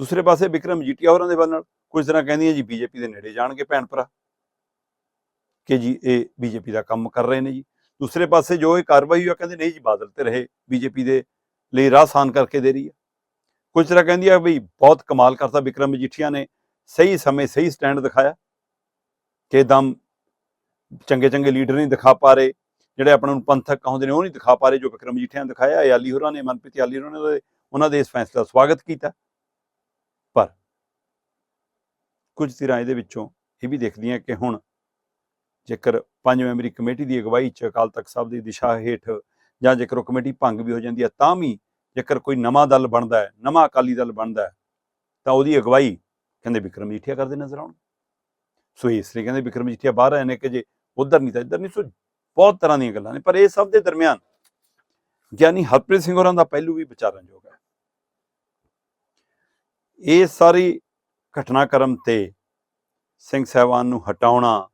ਦੂਸਰੇ ਪਾਸੇ ਵਿਕਰਮ ਜੀਟੀਆ ਹੋਰਾਂ ਦੇ ਵੱਲ ਨਾਲ, ਕੁਝ ਤਰ੍ਹਾਂ ਕਹਿੰਦੀਆਂ ਜੀ, ਬੀਜੇਪੀ ਦੇ ਨੇੜੇ ਜਾਣਗੇ ਭੈਣ ਭਰਾ ਕਿ ਜੀ, ਇਹ ਬੀਜੇਪੀ ਦਾ ਕੰਮ ਕਰ ਰਹੇ ਨੇ ਜੀ। ਦੂਸਰੇ ਪਾਸੇ ਜੋ ਇਹ ਕਾਰਵਾਈ ਹੋਈ ਆ ਕਹਿੰਦੇ, ਨਹੀਂ ਜੀ, ਬਾਦਲ ਤੇ ਰਹੇ, ਬੀਜੇਪੀ ਦੇ ਲਈ ਰਾਹ ਆਸਾਨ ਕਰਕੇ ਦੇ ਰਹੀ ਹੈ। ਕੁਝ ਤਰ੍ਹਾਂ ਕਹਿੰਦੀ ਆ ਵੀ ਬਹੁਤ ਕਮਾਲ ਕਰਤਾ ਵਿਕਰਮ ਮਜੀਠੀਆ ਨੇ, ਸਹੀ ਸਮੇਂ ਸਹੀ ਸਟੈਂਡ ਦਿਖਾਇਆ, ਕਿ ਦਮ ਚੰਗੇ ਚੰਗੇ ਲੀਡਰ ਨਹੀਂ ਦਿਖਾ ਪਾ ਰਹੇ, ਜਿਹੜੇ ਆਪਣਾ ਨੂੰ ਪੰਥਕ ਕਹਿੰਦੇ ਨੇ, ਉਹ ਨਹੀਂ ਦਿਖਾ ਪਾ ਰਹੇ ਜੋ ਵਿਕਰਮ ਮਜੀਠੀਆ ਨੇ ਦਿਖਾਇਆ, ਇਹ ਹੋਰਾਂ ਨੇ, ਮਨਪ੍ਰੀਤ ਆਲੀ ਹੋਰਾਂ ਨੇ ਉਹਨਾਂ ਦੇ ਇਸ ਫੈਸਲੇ ਦਾ ਸਵਾਗਤ ਕੀਤਾ। ਪਰ ਕੁਝ ਧਿਰਾਂ ਇਹਦੇ ਵਿੱਚੋਂ ਇਹ ਵੀ ਦੇਖਦੀਆਂ ਕਿ ਹੁਣ ਜੇਕਰ ਪੰਜ ਮੈਂਬਰੀ ਕਮੇਟੀ ਦੀ ਅਗਵਾਈ ਚ ਅਕਾਲ ਤਖਤ ਸਾਹਿਬ ਦੀ ਦਿਸ਼ਾ ਹੇਠ ਜਾਂ ਜੇਕਰ ਉਹ ਕਮੇਟੀ ਭੰਗ ਵੀ ਹੋ ਜਾਂਦੀ ਹੈ, ਤਾਂ ਵੀ ਜੇਕਰ ਕੋਈ ਨਵਾਂ ਦਲ ਬਣਦਾ ਹੈ, ਨਵਾਂ ਅਕਾਲੀ ਦਲ ਬਣਦਾ ਹੈ, ਤਾਂ ਉਹਦੀ ਅਗਵਾਈ ਕਹਿੰਦੇ ਵਿਕਰਮ ਜੀਠੀਆ ਕਰਦੇ ਨਜ਼ਰ ਆਉਣ। ਸੋ ਇਸ ਲਈ ਕਹਿੰਦੇ ਵਿਕਰਮ ਜੀਠੀਆ ਬਾਹਰ ਆਏ ਨੇ ਕਿ ਜੇ ਉਧਰ ਨਹੀਂ ਤਾਂ ਇੱਧਰ ਨਹੀਂ, ਸੋ ਬਹੁਤ ਤਰ੍ਹਾਂ ਦੀਆਂ ਗੱਲਾਂ ਨੇ। ਪਰ ਇਹ ਸਭ ਦੇ ਦਰਮਿਆਨ ਗਿਆਨੀ ਹਰਪ੍ਰੀਤ ਸਿੰਘ ਹੋਰਾਂ ਦਾ ਪਹਿਲੂ ਵੀ ਵਿਚਾਰਨਯੋਗ ਹੈ। ਇਹ ਸਾਰੀ ਘਟਨਾਕ੍ਰਮ ਤੇ ਸਿੰਘ ਸਾਹਿਬਾਨ ਨੂੰ ਹਟਾਉਣਾ,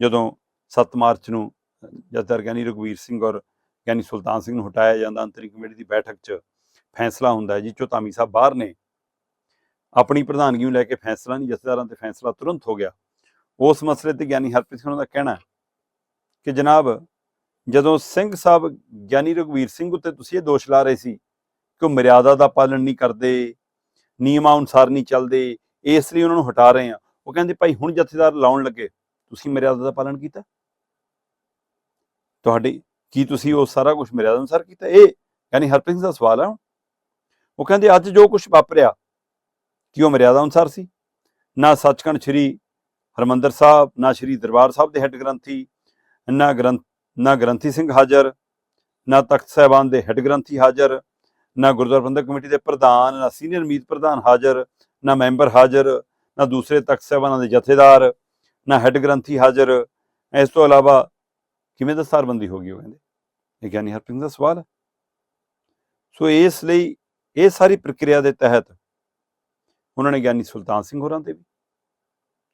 ਜਦੋਂ 7 ਮਾਰਚ ਨੂੰ ਜਥੇਦਾਰ ਗਿਆਨੀ ਰਘਵੀਰ ਸਿੰਘ ਔਰ ਗਿਆਨੀ ਸੁਲਤਾਨ ਸਿੰਘ ਨੂੰ ਹਟਾਇਆ ਜਾਂਦਾ, ਅੰਤਰਿਮ ਕਮੇਟੀ ਦੀ ਬੈਠਕ 'ਚ ਫੈਸਲਾ ਹੁੰਦਾ ਹੈ ਜੀ ਚੋਧਾਮੀ ਸਾਹਿਬ ਬਾਹਰ ਨੇ। ਆਪਣੀ ਪ੍ਰਧਾਨਗੀ ਨੂੰ ਲੈ ਕੇ ਫੈਸਲਾ ਨਹੀਂ ਜਥੇਦਾਰਾਂ ਤੇ ਫੈਸਲਾ ਤੁਰੰਤ ਹੋ ਗਿਆ। ਉਸ ਮਸਲੇ ਤੇ ਗਿਆਨੀ ਹਰਪ੍ਰੀਤ ਸਿੰਘ ਦਾ ਕਹਿਣਾ ਕਿ ਜਨਾਬ, ਜਦੋਂ ਸਿੰਘ ਸਾਹਿਬ, ਗਿਆਨੀ ਰਘਵੀਰ ਸਿੰਘ ਉੱਤੇ ਤੁਸੀਂ ਇਹ ਦੋਸ਼ ਲਾ ਰਹੇ ਸੀ ਕਿ ਉਹ ਮਰਿਆਦਾ ਦਾ ਪਾਲਣ ਨਹੀਂ ਕਰਦੇ, ਨਿਯਮਾਂ ਅਨੁਸਾਰ ਨਹੀਂ ਚੱਲਦੇ, ਇਸ ਲਈ ਉਹਨਾਂ ਨੂੰ ਹਟਾ ਰਹੇ ਆ ਉਹ ਕਹਿੰਦੇ ਭਾਈ ਹੁਣ ਜਥੇਦਾਰ ਲਾਉਣ ਲੱਗੇ, ਤੁਸੀਂ ਮਰਿਆਦਾ ਦਾ ਪਾਲਣ ਕੀਤਾ? ਤੁਹਾਡੀ, ਕੀ ਤੁਸੀਂ ਉਹ ਸਾਰਾ ਕੁਝ ਮਰਿਆਦਾ ਅਨੁਸਾਰ ਕੀਤਾ? ਇਹ ਯਾਨੀ ਹਰਪ੍ਰੀਤ ਸਿੰਘ ਦਾ ਸਵਾਲ ਹੈ ਉਹ ਕਹਿੰਦੇ ਅੱਜ ਜੋ ਕੁਝ ਵਾਪਰਿਆ, ਕੀ ਉਹ ਮਰਿਆਦਾ ਅਨੁਸਾਰ ਸੀ? ਨਾ ਸੱਚਖੰਡ ਸ੍ਰੀ ਹਰਮੰਦਰ ਸਾਹਿਬ, ਨਾ ਸ੍ਰੀ ਦਰਬਾਰ ਸਾਹਿਬ ਦੇ ਹੈੱਡ ਗ੍ਰੰਥੀ ਨਾ ਗ੍ਰੰਥ, ਨਾ ਗ੍ਰੰਥੀ ਸਿੰਘ ਹਾਜ਼ਰ, ਨਾ ਤਖਤ ਸਾਹਿਬਾਨ ਦੇ ਹੈੱਡ ਗ੍ਰੰਥੀ ਹਾਜ਼ਰ, ਨਾ ਗੁਰਦੁਆਰਾ ਪ੍ਰਬੰਧਕ ਕਮੇਟੀ ਦੇ ਪ੍ਰਧਾਨ, ਨਾ ਸੀਨੀਅਰ ਮੀਤ ਪ੍ਰਧਾਨ ਹਾਜ਼ਰ, ਨਾ ਮੈਂਬਰ ਹਾਜ਼ਰ, ਨਾ ਦੂਸਰੇ ਤਖਤ ਸਾਹਿਬਾਨਾਂ ਦੇ ਜਥੇਦਾਰ, ਨਾ ਹੈੱਡ ਗ੍ਰੰਥੀ ਹਾਜ਼ਰ। ਇਸ ਤੋਂ ਇਲਾਵਾ ਕਿਵੇਂ ਦਸਤਾਰਬੰਦੀ ਹੋ ਗਈ ਉਹ ਕਹਿੰਦੇ? ਇਹ ਗਿਆਨੀ ਹਰਪ੍ਰੀਤ ਦਾ ਸਵਾਲ ਹੈ। ਸੋ ਇਸ ਲਈ ਇਹ ਸਾਰੀ ਪ੍ਰਕਿਰਿਆ ਦੇ ਤਹਿਤ ਉਹਨਾਂ ਨੇ ਗਿਆਨੀ ਸੁਲਤਾਨ ਸਿੰਘ ਹੋਰਾਂ ਤੇ ਵੀ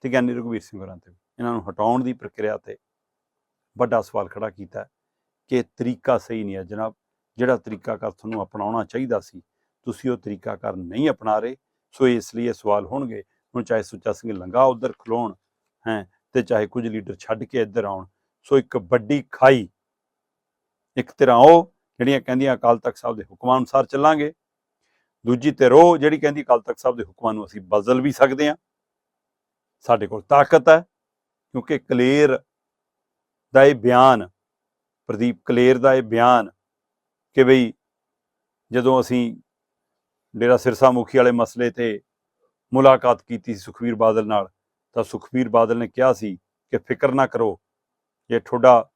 ਤੇ ਗਿਆਨੀ ਰਘੁਵੀਰ ਸਿੰਘ ਹੋਰਾਂ ਤੇ ਵੀ ਇਹਨਾਂ ਨੂੰ ਹਟਾਉਣ ਦੀ ਪ੍ਰਕਿਰਿਆ ਤੇ ਵੱਡਾ ਸਵਾਲ ਖੜਾ ਕੀਤਾ ਕਿ ਤਰੀਕਾ ਸਹੀ ਨਹੀਂ ਹੈ। ਜਨਾਬ, ਜਿਹੜਾ ਤਰੀਕਾਕਾਰ ਤੁਹਾਨੂੰ ਅਪਣਾਉਣਾ ਚਾਹੀਦਾ ਸੀ, ਤੁਸੀਂ ਉਹ ਤਰੀਕਾਕਾਰ ਨਹੀਂ ਅਪਣਾ ਰਹੇ, ਸੋ ਇਸ ਲਈ ਇਹ ਸਵਾਲ ਹੋਣਗੇ। ਹੁਣ ਚਾਹੇ ਸੁੱਚਾ ਸਿੰਘ ਲੰਗਾ ਉਧਰ ਖਲੋਣ, ਹੈ, ਤੇ ਚਾਹੇ ਕੁਝ ਲੀਡਰ ਛੱਡ ਕੇ ਇੱਧਰ ਆਉਣ, ਸੋ ਇੱਕ ਵੱਡੀ ਖਾਈ, ਇੱਕ ਤਰ੍ਹਾਂ ਉਹ ਜਿਹੜੀਆਂ ਕਹਿੰਦੀਆਂ ਅਕਾਲ ਤਖਤ ਸਾਹਿਬ ਦੇ ਹੁਕਮਾਂ ਅਨੁਸਾਰ ਚੱਲਾਂਗੇ। ਦੂਜੀ ਧਿਰ ਉਹ ਜਿਹੜੀ ਕਹਿੰਦੀ ਅਕਾਲ ਤਖਤ ਸਾਹਿਬ ਦੇ ਹੁਕਮਾਂ ਨੂੰ ਅਸੀਂ ਬਦਲ ਵੀ ਸਕਦੇ ਹਾਂ। ਸਾਡੇ ਕੋਲ ਤਾਕਤ ਹੈ, ਕਿਉਂਕਿ ਕਲੇਰ ਦਾ ਇਹ ਬਿਆਨ, ਪ੍ਰਦੀਪ ਕਲੇਰ ਦਾ ਇਹ ਬਿਆਨ ਕਿ ਬਈ ਜਦੋਂ ਅਸੀਂ ਡੇਰਾ ਸਿਰਸਾ ਮੁਖੀ ਵਾਲੇ ਮਸਲੇ ਤੇ ਮੁਲਾਕਾਤ ਕੀਤੀ ਸੀ ਸੁਖਵੀਰ ਬਾਦਲ ਨਾਲ, ਤਾਂ ਸੁਖਵੀਰ ਬਾਦਲ ਨੇ ਕਿਹਾ ਸੀ ਕਿ ਫਿਕਰ ਨਾ ਕਰੋ, ਜੇ ਤੁਹਾਡਾ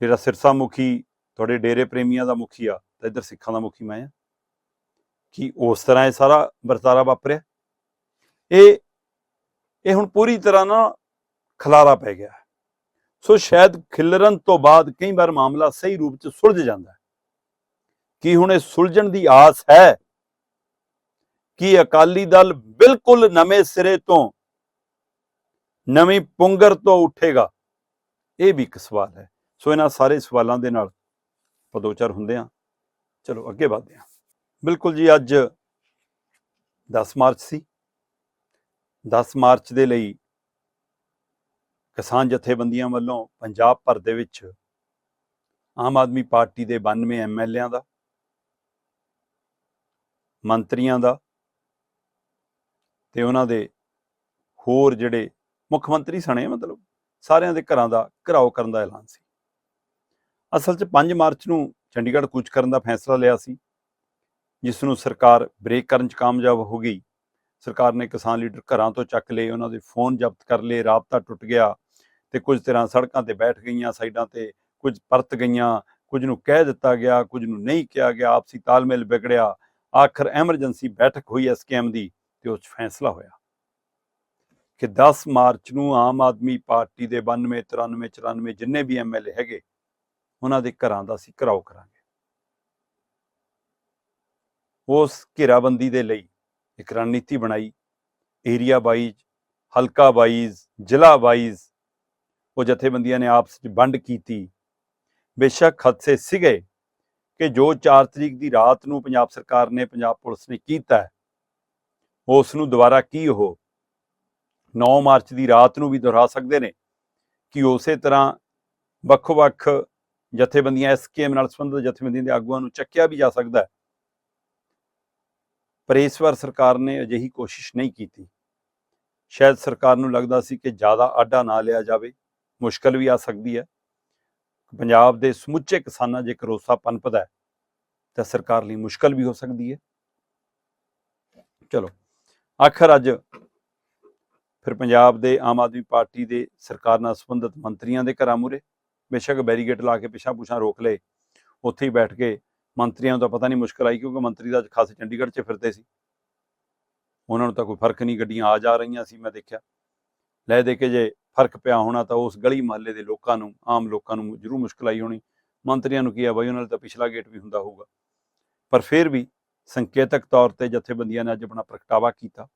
ਜਿਹੜਾ ਸਿਰਸਾ ਮੁਖੀ ਤੁਹਾਡੇ ਡੇਰੇ ਪ੍ਰੇਮੀਆਂ ਦਾ ਮੁਖੀ ਆ, ਤਾਂ ਇੱਧਰ ਸਿੱਖਾਂ ਦਾ ਮੁਖੀ ਮੈਂ ਆ ਕਿ ਉਸ ਤਰ੍ਹਾਂ ਇਹ ਸਾਰਾ ਵਰਤਾਰਾ ਵਾਪਰਿਆ ਇਹ ਇਹ ਹੁਣ ਪੂਰੀ ਤਰ੍ਹਾਂ ਨਾ ਖਲਾਰਾ ਪੈ ਗਿਆ ਹੈ। ਸੋ ਸ਼ਾਇਦ ਖਿਲਰਨ ਤੋਂ ਬਾਅਦ ਕਈ ਵਾਰ ਮਾਮਲਾ ਸਹੀ ਰੂਪ ਚ ਸੁਲਝ ਜਾਂਦਾ ਹੈ। ਕੀ ਹੁਣ ਇਹ ਸੁਲਝਣ ਦੀ ਆਸ ਹੈ? ਕਿ ਅਕਾਲੀ ਦਲ ਬਿਲਕੁਲ ਨਵੇਂ ਸਿਰੇ ਤੋਂ, ਨਵੀਂ ਪੁੰਗਰ ਤੋਂ ਉੱਠੇਗਾ? ਇਹ ਵੀ ਇੱਕ ਸਵਾਲ ਹੈ। ਸੋ ਇਹਨਾਂ ਸਾਰੇ ਸਵਾਲਾਂ ਦੇ ਨਾਲ ਆਪਾਂ ਹੁੰਦੇ ਆ ਚਲੋ ਅੱਗੇ ਵਧਦੇ ਹਾਂ। ਬਿਲਕੁਲ ਜੀ, ਅੱਜ 10 ਮਾਰਚ ਸੀ। 10 ਮਾਰਚ ਦੇ ਲਈ ਕਿਸਾਨ ਜਥੇਬੰਦੀਆਂ ਵੱਲੋਂ ਪੰਜਾਬ ਭਰ ਦੇ ਵਿੱਚ ਆਮ ਆਦਮੀ ਪਾਰਟੀ ਦੇ 92 ਐਮਐਲਏਆਂ ਦਾ, ਮੰਤਰੀਆਂ ਦਾ ਤੇ ਉਹਨਾਂ ਦੇ ਹੋਰ ਜਿਹੜੇ ਮੁੱਖ ਮੰਤਰੀ ਸਣੇ ਮਤਲਬ ਸਾਰਿਆਂ ਦੇ ਘਰਾਂ ਦਾ ਘਰਾਓ ਕਰਨ ਦਾ ਐਲਾਨ ਸੀ। ਅਸਲ 'ਚ 5 ਮਾਰਚ ਨੂੰ ਚੰਡੀਗੜ੍ਹ ਕੂਚ ਕਰਨ ਦਾ ਫੈਸਲਾ ਲਿਆ ਸੀ, ਜਿਸ ਨੂੰ ਸਰਕਾਰ ਬ੍ਰੇਕ ਕਰਨ 'ਚ ਕਾਮਯਾਬ ਹੋ ਗਈ। ਸਰਕਾਰ ਨੇ ਕਿਸਾਨ ਲੀਡਰ ਘਰਾਂ ਤੋਂ ਚੱਕ ਲਏ, ਉਹਨਾਂ ਦੇ ਫੋਨ ਜ਼ਬਤ ਕਰ ਲਏ, ਰਾਬਤਾ ਟੁੱਟ ਗਿਆ ਤੇ ਕੁਝ ਤਰ੍ਹਾਂ ਸੜਕਾਂ ਤੇ ਬੈਠ ਗਈਆਂ, ਸਾਈਡਾਂ ਤੇ ਕੁਝ ਪਰਤ ਗਈਆਂ, ਕੁਝ ਨੂੰ ਕਹਿ ਦਿੱਤਾ ਗਿਆ, ਕੁਝ ਨੂੰ ਨਹੀਂ ਕਿਹਾ ਗਿਆ, ਆਪਸੀ ਤਾਲਮੇਲ ਵਿਗੜਿਆ। ਆਖਰ ਐਮਰਜੈਂਸੀ ਬੈਠਕ ਹੋਈ ਐਸਕੇਐਮ ਦੀ ਤੇ ਉਸ ਫੈਸਲਾ ਹੋਇਆ ਕਿ 10 ਮਾਰਚ ਨੂੰ ਆਮ ਆਦਮੀ ਪਾਰਟੀ ਦੇ 92 93 94 ਜਿੰਨੇ ਵੀ ਐਮਐਲਏ ਹੈਗੇ, ਉਹਨਾਂ ਦੇ ਘਰਾਂ ਦਾ ਅਸੀਂ ਘਰਾਓ ਕਰਾਂਗੇ। ਉਸ ਘੇਰਾਬੰਦੀ ਦੇ ਲਈ ਇੱਕ ਰਣਨੀਤੀ ਬਣਾਈ। ਏਰੀਆ ਵਾਈਜ਼, ਹਲਕਾ ਵਾਈਜ਼, ਜ਼ਿਲ੍ਹਾ ਵਾਈਜ਼ ਉਹ ਜਥੇਬੰਦੀਆਂ ਨੇ ਆਪਸ ਵਿੱਚ ਵੰਡ ਕੀਤੀ। ਬੇਸ਼ੱਕ ਖਦਸੇ ਸੀਗੇ ਕਿ ਜੋ 4 ਤਰੀਕ ਦੀ ਰਾਤ ਨੂੰ ਪੰਜਾਬ ਸਰਕਾਰ ਨੇ, ਪੰਜਾਬ ਪੁਲਿਸ ਨੇ ਕੀਤਾ ਉਸ ਨੂੰ ਦੁਬਾਰਾ ਕੀ ਉਹ? 9 ਮਾਰਚ ਦੀ ਰਾਤ ਨੂੰ ਵੀ ਦੁਹਰਾ ਸਕਦੇ ਨੇ ਕਿ ਉਸੇ ਤਰ੍ਹਾਂ ਵੱਖ-ਵੱਖ ਜਥੇਬੰਦੀਆਂ ਐਸਕੇਐਮ ਨਾਲ ਸੰਬੰਧਿਤ ਜਥੇਬੰਦੀਆਂ ਦੇ ਆਗੂਆਂ ਨੂੰ ਚੱਕਿਆ ਵੀ ਜਾ ਸਕਦਾ ਹੈ। ਪਰ ਇਸ ਵਾਰ ਸਰਕਾਰ ਨੇ ਅਜਿਹੀ ਕੋਸ਼ਿਸ਼ ਨਹੀਂ ਕੀਤੀ। ਸ਼ਾਇਦ ਸਰਕਾਰ ਨੂੰ ਲੱਗਦਾ ਸੀ ਕਿ ਜ਼ਿਆਦਾ ਆਡਾ ਨਾ ਲਿਆ ਜਾਵੇ। ਮੁਸ਼ਕਲ ਵੀ ਆ ਸਕਦੀ ਹੈ। ਪੰਜਾਬ ਦੇ ਸਮੁੱਚੇ ਕਿਸਾਨਾਂ ਜੇ ਕਰੋਸਾ ਪਨਪਦਾ ਹੈ, ਤਾਂ ਸਰਕਾਰ ਲਈ ਮੁਸ਼ਕਲ ਵੀ ਹੋ ਸਕਦੀ ਹੈ। ਚਲੋ, ਆਖਰ ਅੱਜ ਫਿਰ ਪੰਜਾਬ ਦੇ ਆਮ ਆਦਮੀ ਪਾਰਟੀ ਦੇ ਸਰਕਾਰ ਨਾਲ ਸੰਬੰਧਿਤ ਮੰਤਰੀਆਂ ਦੇ ਘਰਾਂ ਮੂਰੇ ਬੇਸ਼ੱਕ ਬੈਰੀਗੇਟ ਲਾ ਕੇ ਪਿਛਾਂ ਪੁਛਾਂ ਰੋਕ ਲਏ, ਉੱਥੇ ਹੀ ਬੈਠ ਕੇ ਮੰਤਰੀਆਂ ਨੂੰ ਤਾਂ ਪਤਾ ਨਹੀਂ ਮੁਸ਼ਕਲ ਆਈ ਕਿਉਂਕਿ ਮੰਤਰੀ ਦਾ ਖਾਸ ਚੰਡੀਗੜ੍ਹ 'ਚ ਫਿਰਦੇ ਸੀ। ਉਹਨਾਂ ਨੂੰ ਤਾਂ ਕੋਈ ਫ਼ਰਕ ਨਹੀਂ, ਗੱਡੀਆਂ ਆ ਜਾ ਰਹੀਆਂ ਸੀ, ਮੈਂ ਦੇਖਿਆ। ਲੈ ਦੇ ਕੇ ਜੇ ਫ਼ਰਕ ਪਿਆ ਹੋਣਾ ਤਾਂ ਉਸ ਗਲੀ ਮਹੱਲੇ ਦੇ ਲੋਕਾਂ ਨੂੰ, ਆਮ ਲੋਕਾਂ ਨੂੰ ਜ਼ਰੂਰ ਮੁਸ਼ਕਲ ਆਈ ਹੋਣੀ। ਮੰਤਰੀਆਂ ਨੂੰ ਕੀ ਆ, ਬਾਈ ਉਹਨਾਂ ਦਾ ਤਾਂ ਪਿਛਲਾ ਗੇਟ ਵੀ ਹੁੰਦਾ ਹੋਊਗਾ। ਪਰ ਫਿਰ ਵੀ ਸੰਕੇਤਕ ਤੌਰ ਤੇ ਜਥੇਬੰਦੀਆਂ ਨੇ ਅੱਜ ਆਪਣਾ ਪ੍ਰਗਟਾਵਾ ਕੀਤਾ।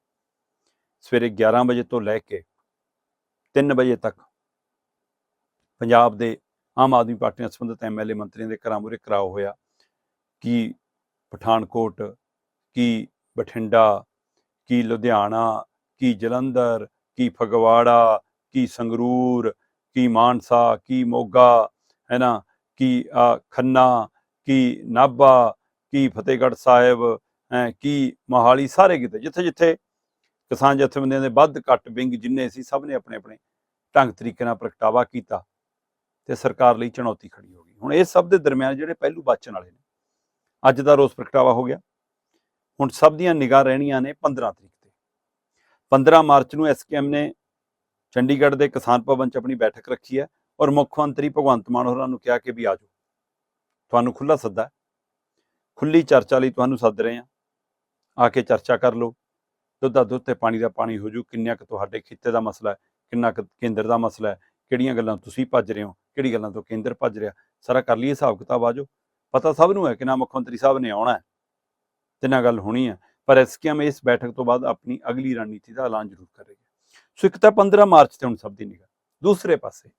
ਸਵੇਰੇ 11 ਵਜੇ ਤੋਂ ਲੈ ਕੇ 3 ਵਜੇ ਤੱਕ ਪੰਜਾਬ ਦੇ ਆਮ ਆਦਮੀ ਪਾਰਟੀ ਨਾਲ ਸੰਬੰਧਿਤ ਐਮਐਲਏ ਮੰਤਰੀਆਂ ਦੇ ਘਰਾਂ ਮੂਹਰੇ ਕਰਾਓ ਹੋਇਆ ਕੀ ਪਠਾਨਕੋਟ, ਕੀ ਬਠਿੰਡਾ, ਕੀ ਲੁਧਿਆਣਾ, ਕੀ ਜਲੰਧਰ, ਕੀ ਫਗਵਾੜਾ ਕੀ ਸੰਗਰੂਰ, ਕੀ ਮਾਨਸਾ, ਕੀ ਮੋਗਾ ਹੈ ਨਾ ਕੀ ਖੰਨਾ, ਕੀ ਨਾਭਾ, ਕੀ ਫਤਿਹਗੜ੍ਹ ਸਾਹਿਬ, ਹੈ, ਕੀ ਮੋਹਾਲੀ, ਸਾਰੇ ਕਿਤੇ ਜਿੱਥੇ ਜਿੱਥੇ ਕਿਸਾਨ ਜਥੇਬੰਦੀਆਂ ਦੇ ਵੱਧ ਘੱਟ ਵਿੰਗ ਜਿੰਨੇ ਸੀ, ਸਭ ਨੇ ਆਪਣੇ ਆਪਣੇ ਢੰਗ ਤਰੀਕੇ ਨਾਲ ਪ੍ਰਗਟਾਵਾ ਕੀਤਾ ਤੇ ਸਰਕਾਰ ਲਈ ਚੁਣੌਤੀ ਖੜੀ ਹੋ ਗਈ। ਹੁਣ ਇਹ ਸਭ ਦੇ ਦਰਮਿਆਨ ਜਿਹੜੇ ਪਹਿਲੂ ਬਾਚਣ ਵਾਲੇ ਨੇ, ਅੱਜ ਦਾ ਰੋਸ ਪ੍ਰਗਟਾਵਾ ਹੋ ਗਿਆ। ਹੁਣ ਸਭ ਦੀਆਂ ਨਿਗਾਹ ਰਹਿਣੀਆਂ ਨੇ 15 ਤਰੀਕ ਤੇ। 15 ਮਾਰਚ ਨੂੰ ਐਸਕੇਐਮ ਨੇ ਚੰਡੀਗੜ੍ਹ ਦੇ ਕਿਸਾਨ ਭਵਨ 'ਚ ਆਪਣੀ ਬੈਠਕ ਰੱਖੀ ਹੈ ਔਰ ਮੁੱਖ ਮੰਤਰੀ ਭਗਵੰਤ ਮਾਨ ਹੋਰਾਂ ਨੂੰ ਕਿਹਾ ਕਿ ਵੀ ਆਜੋ ਤੁਹਾਨੂੰ ਖੁੱਲਾ ਸੱਦਾ ਹੈ। ਖੁੱਲੀ ਚਰਚਾ ਲਈ ਤੁਹਾਨੂੰ ਸੱਦ ਰਹੇ ਹਾਂ। ਆ ਕੇ ਚਰਚਾ ਕਰ ਲਓ। ਦੁੱਧ ਦਾ ਦੁੱਧ ਤੇ ਪਾਣੀ ਦਾ ਪਾਣੀ ਹੋ ਜੂ। ਕਿੰਨਾ ਕੁ ਤੁਹਾਡੇ ਖਿੱਤੇ ਦਾ ਮਸਲਾ ਹੈ? ਕਿੰਨਾ ਕੁ ਕੇਂਦਰ ਦਾ ਮਸਲਾ ਹੈ? ਕਿਹੜੀਆਂ ਗੱਲਾਂ ਤੁਸੀਂ ਭੱਜ ਰਹੇ ਹੋ? ਕਿਹੜੀ ਗੱਲਾਂ ਤੋਂ ਕੇਂਦਰ ਭੱਜ ਰਿਹਾ? ਸਾਰਾ ਕਰ ਲਈਏ ਹਿਸਾਬ ਕਿਤਾਬ ਆਜੋ ਪਤਾ ਸਭ ਨੂੰ ਹੈ ਕਿ ਨਾ ਮੁੱਖ ਮੰਤਰੀ ਸਾਹਿਬ ਨੇ ਆਉਣਾ ਹੈ। ਤੇ ਨਾ ਗੱਲ ਹੋਣੀ ਹੈ। ਪਰ ਐਸਕੇਐਮ ਇਸ ਬੈਠਕ ਤੋਂ ਬਾਅਦ ਆਪਣੀ ਅਗਲੀ ਰਣਨੀਤੀ ਦਾ ਐਲਾਨ ਜ਼ਰੂਰ ਕਰੇਗਾ। ਸੋ ਇੱਕ ਤਾਂ 15 ਮਾਰਚ ਤੇ ਹੁਣ ਸਭ ਦੀ ਨਿਗਾਹ, ਦੂਸਰੇ ਪਾਸੇ।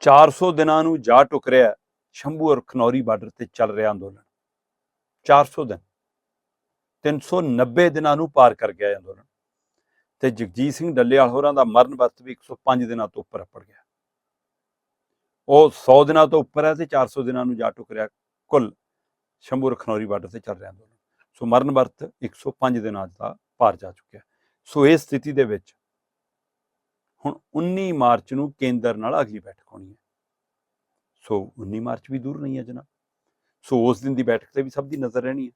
400 ਦਿਨਾਂ ਨੂੰ ਜਾ ਟੁਕਰਿਆ ਹੈ, ਸ਼ੰਭੂ ਔਰ ਖਨੌਰੀ ਬਾਰਡਰ ਤੇ ਚੱਲ ਰਿਹਾ ਅੰਦੋਲਨ। 400 ਦਿਨ 390 ਦਿਨਾਂ ਨੂੰ ਪਾਰ ਕਰ ਗਿਆ ਅੰਦੋਲਨ। ਤੇ ਜਗਜੀਤ ਸਿੰਘ ਡੱਲੇਵਾਲ ਹੋਰਾਂ ਦਾ ਮਰਨ ਵਰਤ ਵੀ 105 ਦਿਨਾਂ ਤੋਂ ਉੱਪਰ ਅੱਪੜ ਗਿਆ। ਉਹ 100 ਦਿਨਾਂ ਤੋਂ ਉੱਪਰ ਹੈ ਤੇ 400 ਦਿਨਾਂ ਨੂੰ ਜਾ ਟੁਕਰਿਆ ਕੁੱਲ ਸ਼ੰਭੂ ਖਨੌਰੀ ਬਾਰਡਰ ਤੇ ਚੱਲ ਰਿਹਾ ਅੰਦੋਲਨ। ਸੋ ਮਰਨ ਵਰਤ 105 ਦਿਨਾਂ ਦਾ ਪਾਰ ਜਾ ਚੁੱਕਿਆ। ਸੋ ਇਸ ਸਥਿਤੀ ਦੇ ਵਿੱਚ ਹੁਣ 19 ਮਾਰਚ ਨੂੰ ਕੇਂਦਰ ਨਾਲ ਅਗਲੀ ਬੈਠਕ ਹੋਣੀ ਹੈ। ਸੋ 19 ਮਾਰਚ ਵੀ ਦੂਰ ਨਹੀਂ ਹੈ ਜਨਾਬ। ਸੋ ਉਸ ਦਿਨ ਦੀ ਬੈਠਕ ਤੇ ਵੀ ਸਭ ਦੀ ਨਜ਼ਰ ਰਹਿਣੀ ਹੈ।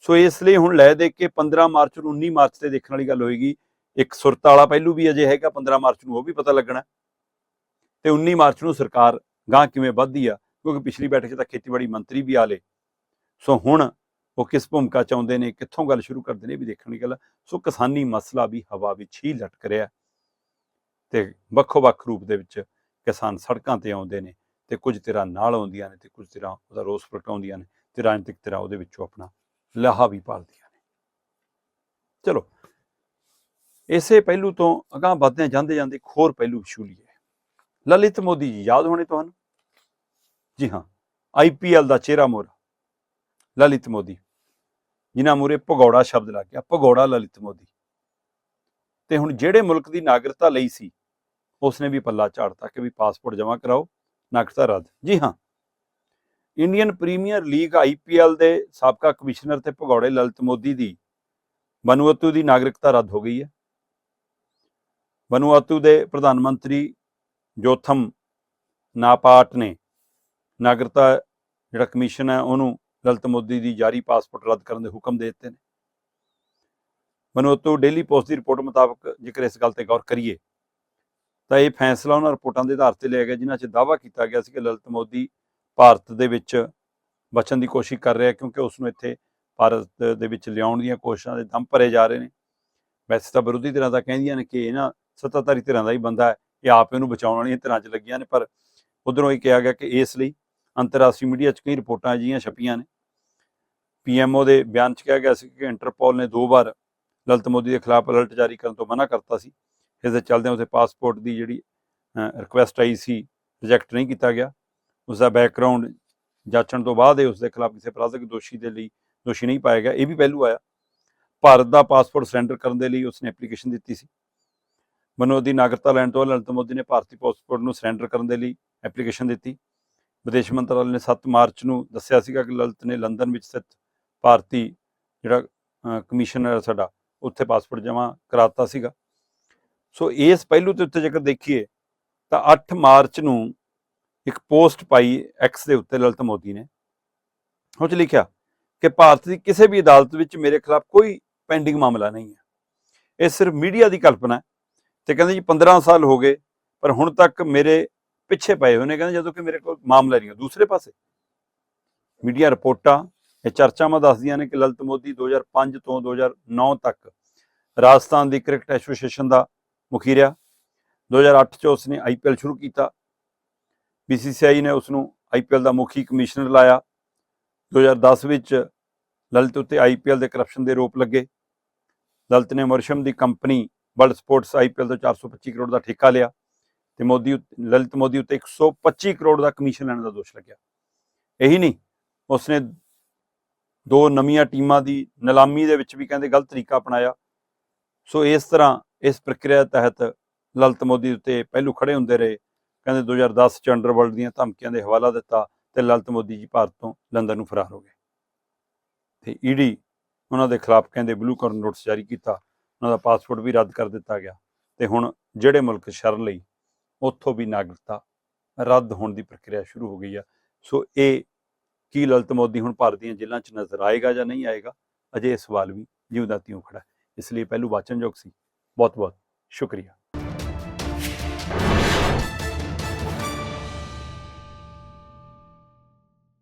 ਸੋ ਇਸ ਲਈ ਹੁਣ ਲੈ ਦੇ ਕੇ 15 ਮਾਰਚ ਨੂੰ 19 ਮਾਰਚ ਤੇ ਦੇਖਣ ਵਾਲੀ ਗੱਲ ਹੋਏਗੀ। ਇੱਕ ਸੁਰਤ ਵਾਲਾ ਪਹਿਲੂ ਵੀ ਅਜੇ ਹੈਗਾ 15 ਮਾਰਚ ਨੂੰ ਉਹ ਵੀ ਪਤਾ ਲੱਗਣਾ। ਤੇ 19 ਮਾਰਚ ਨੂੰ ਸਰਕਾਰ ਗਾਂ ਕਿਵੇਂ ਵੱਧਦੀ ਆ, ਕਿਉਂਕਿ ਪਿਛਲੀ ਬੈਠਕ 'ਚ ਤਾਂ ਖੇਤੀਬਾੜੀ ਮੰਤਰੀ ਵੀ ਆਲੇ ਸੋ ਹੁਣ ਉਹ ਕਿਸ ਭੂਮਿਕਾ ਚ ਆਉਂਦੇ ਨੇ, ਕਿੱਥੋਂ ਗੱਲ ਸ਼ੁਰੂ ਕਰਦੇ ਨੇ ਇਹ ਵੀ ਦੇਖਣ ਦੀ ਗੱਲ ਸੋ ਕਿਸਾਨੀ ਮਸਲਾ ਵੀ ਹਵਾ ਵਿੱਚ ਹੀ ਲਟਕ ਰਿਹਾ। ਤੇ ਵੱਖੋ-ਵੱਖ ਰੂਪ ਦੇ ਵਿੱਚ ਕਿਸਾਨ ਸੜਕਾਂ ਤੇ ਆਉਂਦੇ ਨੇ ਤੇ ਕੁਝ ਧਿਰਾਂ ਨਾਲ ਆਉਂਦੀਆਂ ਨੇ ਤੇ ਕੁਝ ਧਿਰਾਂ ਉਹਦਾ ਰੋਸ ਪ੍ਰਗਟਾਉਂਦੀਆਂ ਨੇ ਤੇ ਰਾਜਨੀਤਿਕ ਧਿਰਾਂ ਉਹਦੇ ਵਿੱਚੋਂ ਆਪਣਾ ਲਾਹਾ ਵੀ ਪਾਲਦੀਆਂ ਨੇ। ਚਲੋ, ਇਸੇ ਪਹਿਲੂ ਤੋਂ ਅਗਾਂਹ ਵਧਦੇ ਜਾਂਦੇ ਜਾਂਦੇ ਇੱਕ ਹੋਰ ਪਹਿਲੂ ਇਸ਼ੂ ਲਲਿਤ ਮੋਦੀ ਜੀ, ਯਾਦ ਹੋਣੇ ਤੁਹਾਨੂੰ? ਜੀ ਹਾਂ ਆਈਪੀਐਲ ਦਾ ਚਿਹਰਾ ਮੋਰਾ ਲਲਿਤ ਮੋਦੀ। ਜਿਨ੍ਹਾਂ ਮੂਰੇ ਭਗੌੜਾ ਸ਼ਬਦ ਲੱਗ ਗਿਆ, ਭਗੌੜਾ ਲਲਿਤ ਮੋਦੀ। ਤੇ ਹੁਣ ਜਿਹੜੇ ਮੁਲਕ ਦੀ ਨਾਗਰਿਕਤਾ ਲਈ ਸੀ, ਉਸਨੇ ਵੀ ਪੱਲਾ ਝਾੜਤਾ ਕਿ ਵੀ ਪਾਸਪੋਰਟ ਜਮ੍ਹਾਂ ਕਰਾਓ ਨਾਗਰਿਕਤਾ ਰੱਦ। ਜੀ ਹਾਂ। ਇੰਡੀਅਨ ਪ੍ਰੀਮੀਅਰ ਲੀਗ ਆਈਪੀਐਲ ਦੇ ਸਾਬਕਾ ਕਮਿਸ਼ਨਰ ਤੇ ਭਗੌੜੇ ਲਲਿਤ ਮੋਦੀ ਦੀ ਬਨੂਅਤੂ ਦੀ ਨਾਗਰਿਕਤਾ ਰੱਦ ਹੋ ਗਈ ਹੈ। ਬਨੂਅਤੂ ਦੇ ਪ੍ਰਧਾਨ ਮੰਤਰੀ ਜੋਥਮ ਨਾਪਾਟ ਨੇ ਨਾਗਰਿਕਤਾ ਜਿਹੜਾ ਕਮਿਸ਼ਨ ਹੈ, ਉਹਨੂੰ ਲਲਿਤ ਮੋਦੀ ਦੀ ਜਾਰੀ ਪਾਸਪੋਰਟ ਰੱਦ ਕਰਨ ਦੇ ਹੁਕਮ ਦੇ ਦਿੱਤੇ ਨੇ। ਮਨੋਤੋ ਡੇਲੀ ਪੋਸਟ ਦੀ ਰਿਪੋਰਟ ਮੁਤਾਬਕ ਜੇਕਰ ਇਸ ਗੱਲ ਤੇ ਗੌਰ ਕਰੀਏ, ਤਾਂ ਇਹ ਫੈਸਲਾ ਉਹਨਾਂ ਰਿਪੋਰਟਾਂ ਦੇ ਆਧਾਰ ਤੇ ਲਿਆ ਗਿਆ, ਜਿਨ੍ਹਾਂ 'ਚ ਦਾਅਵਾ ਕੀਤਾ ਗਿਆ ਸੀ ਕਿ ਲਲਿਤ ਮੋਦੀ ਭਾਰਤ ਦੇ ਵਿੱਚ ਬਚਣ ਦੀ ਕੋਸ਼ਿਸ਼ ਕਰ ਰਿਹਾ, ਕਿਉਂਕਿ ਉਸ ਨੂੰ ਇੱਥੇ ਭਾਰਤ ਦੇ ਵਿੱਚ ਲਿਆਉਣ ਦੀਆਂ ਕੋਸ਼ਿਸ਼ਾਂ ਦੇ ਦਮ ਭਰੇ ਜਾ ਰਹੇ ਨੇ। ਵੈਸੇ ਤਾਂ ਵਿਰੋਧੀ ਧਿਰਾਂ ਤਾਂ ਕਹਿੰਦੀਆਂ ਨੇ ਕਿ ਇਹ ਨਾ ਸੱਤਾਧਾਰੀ ਧਿਰਾਂ ਦਾ ਹੀ ਬੰਦਾ ਹੈ, ਇਹ ਆਪ ਇਹਨੂੰ ਬਚਾਉਣ ਵਾਲੀਆਂ ਧਿਰਾਂ 'ਚ ਲੱਗੀਆਂ ਨੇ, ਪਰ ਉਧਰੋਂ ਇਹ ਕਿਹਾ ਗਿਆ ਕਿ ਇਸ ਲਈ ਅੰਤਰਰਾਸ਼ਟਰੀ ਮੀਡੀਆ 'ਚ ਕਈ ਰਿਪੋਰਟਾਂ ਅਜਿਹੀਆਂ ਛਪੀਆਂ ਨੇ। ਪੀਐਮਓ ਦੇ ਬਿਆਨ 'ਚ ਕਿਹਾ ਗਿਆ ਸੀ ਕਿ ਇੰਟਰਪੋਲ ਨੇ ਦੋ ਵਾਰ ਲਲਿਤ ਮੋਦੀ ਦੇ ਖਿਲਾਫ ਅਲਰਟ ਜਾਰੀ ਕਰਨ ਤੋਂ ਮਨਾ ਕਰਤਾ ਸੀ। ਇਸ ਦੇ ਚੱਲਦਿਆਂ ਉਸੇ ਪਾਸਪੋਰਟ ਦੀ ਜਿਹੜੀ ਰਿਕੁਐਸਟ ਆਈ ਸੀ ਰਿਜੈਕਟ ਨਹੀਂ ਕੀਤਾ ਗਿਆ। ਉਸ ਦਾ ਬੈਕਗ੍ਰਾਉਂਡ ਜਾਂਚਣ ਤੋਂ ਬਾਅਦ ਇਹ ਉਸ ਦੇ ਖਿਲਾਫ ਕਿਸੇ ਅਪਰਾਧਿਕ ਦੋਸ਼ੀ ਦੇ ਲਈ ਦੋਸ਼ੀ ਨਹੀਂ ਪਾਇਆ ਗਿਆ। ਇਹ ਵੀ ਪਹਿਲੂ ਆਇਆ। ਭਾਰਤ ਦਾ ਪਾਸਪੋਰਟ ਸਰੈਂਡਰ ਕਰਨ ਦੇ ਲਈ ਉਸਨੇ ਐਪਲੀਕੇਸ਼ਨ ਦਿੱਤੀ ਸੀ। ਮਨੋਦੀ ਨਾਗਰਿਕਤਾ ਲੈਣ ਤੋਂ ਬਾਅਦ ਲਲਿਤ ਮੋਦੀ ਨੇ ਭਾਰਤੀ ਪਾਸਪੋਰਟ ਨੂੰ ਸਰੈਂਡਰ ਕਰਨ ਦੇ ਲਈ ਐਪਲੀਕੇਸ਼ਨ ਦਿੱਤੀ। ਵਿਦੇਸ਼ ਮੰਤਰਾਲੇ ਨੇ 7 ਮਾਰਚ ਨੂੰ ਦੱਸਿਆ ਸੀਗਾ ਕਿ ਲਲਿਤ ਨੇ ਲੰਡਨ ਵਿੱਚ ਸਥਿਤ ਭਾਰਤੀ ਜਿਹੜਾ ਅਹ, ਕਮਿਸ਼ਨਰ ਹੈ ਸਾਡਾ ਉੱਥੇ ਪਾਸਪੋਰਟ ਜਮ੍ਹਾਂ ਕਰਾਤਾ ਸੀਗਾ। ਸੋ ਇਸ ਪਹਿਲੂ ਤੇ ਉੱਤੇ ਜੇਕਰ ਦੇਖੀਏ ਤਾਂ 8 ਮਾਰਚ ਨੂੰ ਇੱਕ ਪੋਸਟ ਪਾਈ ਐਕਸ ਦੇ ਉੱਤੇ ਲਲਿਤ ਮੋਦੀ ਨੇ। ਉਹ 'ਚ ਲਿਖਿਆ ਕਿ ਭਾਰਤ ਦੀ ਕਿਸੇ ਵੀ ਅਦਾਲਤ ਵਿੱਚ ਮੇਰੇ ਖਿਲਾਫ ਕੋਈ ਪੈਂਡਿੰਗ ਮਾਮਲਾ ਨਹੀਂ ਹੈ। ਇਹ ਸਿਰਫ ਮੀਡੀਆ ਦੀ ਕਲਪਨਾ ਹੈ ਤੇ ਕਹਿੰਦੇ ਜੀ 15 ਸਾਲ ਹੋ ਗਏ ਪਰ ਹੁਣ ਤੱਕ ਮੇਰੇ ਪਿੱਛੇ ਪਏ ਹੋਏ ਨੇ। ਕਹਿੰਦੇ ਜਦੋਂ ਕਿ ਮੇਰੇ ਕੋਲ ਮਾਮਲਾ ਨਹੀਂ ਹੈ ਦੂਸਰੇ ਪਾਸੇ। ਮੀਡੀਆ ਰਿਪੋਰਟਾਂ ਇਹ ਚਰਚਾਵਾਂ ਦੱਸਦੀਆਂ ਨੇ ਕਿ ਲਲਿਤ ਮੋਦੀ 2005 ਤੋਂ 2009 ਤੱਕ ਰਾਜਸਥਾਨ ਦੀ ਕ੍ਰਿਕਟ ਐਸੋਸੀਏਸ਼ਨ ਦਾ ਮੁਖੀ ਰਿਹਾ। 2008 ਚ ਉਸਨੇ ਆਈਪੀਐਲ ਸ਼ੁਰੂ ਕੀਤਾ। ਬੀਸੀਸੀਆਈ ਨੇ ਉਸ ਨੂੰ ਆਈਪੀਐਲ ਦਾ ਮੁਖੀ ਕਮਿਸ਼ਨਰ ਲਾਇਆ। 2010 ਵਿੱਚ ਲਲਿਤ ਉੱਤੇ ਆਈਪੀਐਲ ਦੇ ਕਰਪਸ਼ਨ ਦੇ ਆਰੋਪ ਲੱਗੇ। ਲਲਿਤ ਨੇ ਮਰਸ਼ਮ ਦੀ ਕੰਪਨੀ ਵਰਲਡ ਸਪੋਰਟਸ ਆਈਪੀਐਲ ਤੋਂ 425 ਕਰੋੜ ਦਾ ਠੇਕਾ ਲਿਆ ਤੇ ਮੋਦੀ ਉੱਤੇ- ਲਲਿਤ ਮੋਦੀ ਉੱਤੇ 125 ਕਰੋੜ ਦਾ ਕਮਿਸ਼ਨ ਲੈਣ ਦਾ ਦੋਸ਼ ਲੱਗਿਆ। ਇਹੀ ਨਹੀਂ, ਉਸਨੇ ਦੋ ਨਵੀਆਂ ਟੀਮਾਂ ਦੀ ਨਿਲਾਮੀ ਦੇ ਵਿੱਚ ਵੀ ਕਹਿੰਦੇ ਗਲਤ ਤਰੀਕਾ ਅਪਣਾਇਆ। ਸੋ ਇਸ ਤਰ੍ਹਾਂ ਇਸ ਪ੍ਰਕਿਰਿਆ ਤਹਿਤ ਲਲਿਤ ਮੋਦੀ ਉੱਤੇ ਪਹਿਲੂ ਖੜੇ ਹੁੰਦੇ ਰਹੇ। ਕਹਿੰਦੇ 2010 ਚ ਅੰਡਰਵਰਲਡ ਦੀਆਂ ਧਮਕੀਆਂ ਦੇ ਹਵਾਲਾ ਦਿੱਤਾ ਤੇ ਲਲਿਤ ਮੋਦੀ ਜੀ ਭਾਰਤ ਤੋਂ ਲੰਡਨ ਨੂੰ ਫਰਾਰ ਹੋ ਗਏ। ਤੇ ਈਡੀ ਉਹਨਾਂ ਦੇ ਖਿਲਾਫ ਕਹਿੰਦੇ ਬਲੂ ਕਾਰਡ ਨੋਟਿਸ ਜਾਰੀ ਕੀਤਾ। ਉਹਨਾਂ ਦਾ ਪਾਸਪੋਰਟ ਵੀ ਰੱਦ ਕਰ ਦਿੱਤਾ ਗਿਆ। ਤੇ ਹੁਣ ਜਿਹੜੇ ਮੁਲਕ ਸ਼ਰਨ ਲਈ ਉੱਥੋਂ ਵੀ ਨਾਗਰਿਕਤਾ ਰੱਦ ਹੋਣ ਦੀ ਪ੍ਰਕਿਰਿਆ ਸ਼ੁਰੂ ਹੋ ਗਈ ਆ। ਸੋ ਇਹ ਕੀ ਲਲਿਤ ਮੋਦੀ ਹੁਣ ਭਾਰਤ ਦੀਆਂ ਜੇਲ੍ਹਾਂ 'ਚ ਨਜ਼ਰ ਆਏਗਾ ਜਾਂ ਨਹੀਂ ਆਏਗਾ? ਅਜੇ ਇਹ ਸਵਾਲ ਵੀ ਜਿਉਂਦਾ ਤਿਉਂ ਖੜਾ ਇਸ ਲਈ ਪਹਿਲੂ ਵਾਚਨਯੋਗ ਸੀ। ਬਹੁਤ ਬਹੁਤ ਸ਼ੁਕਰੀਆ।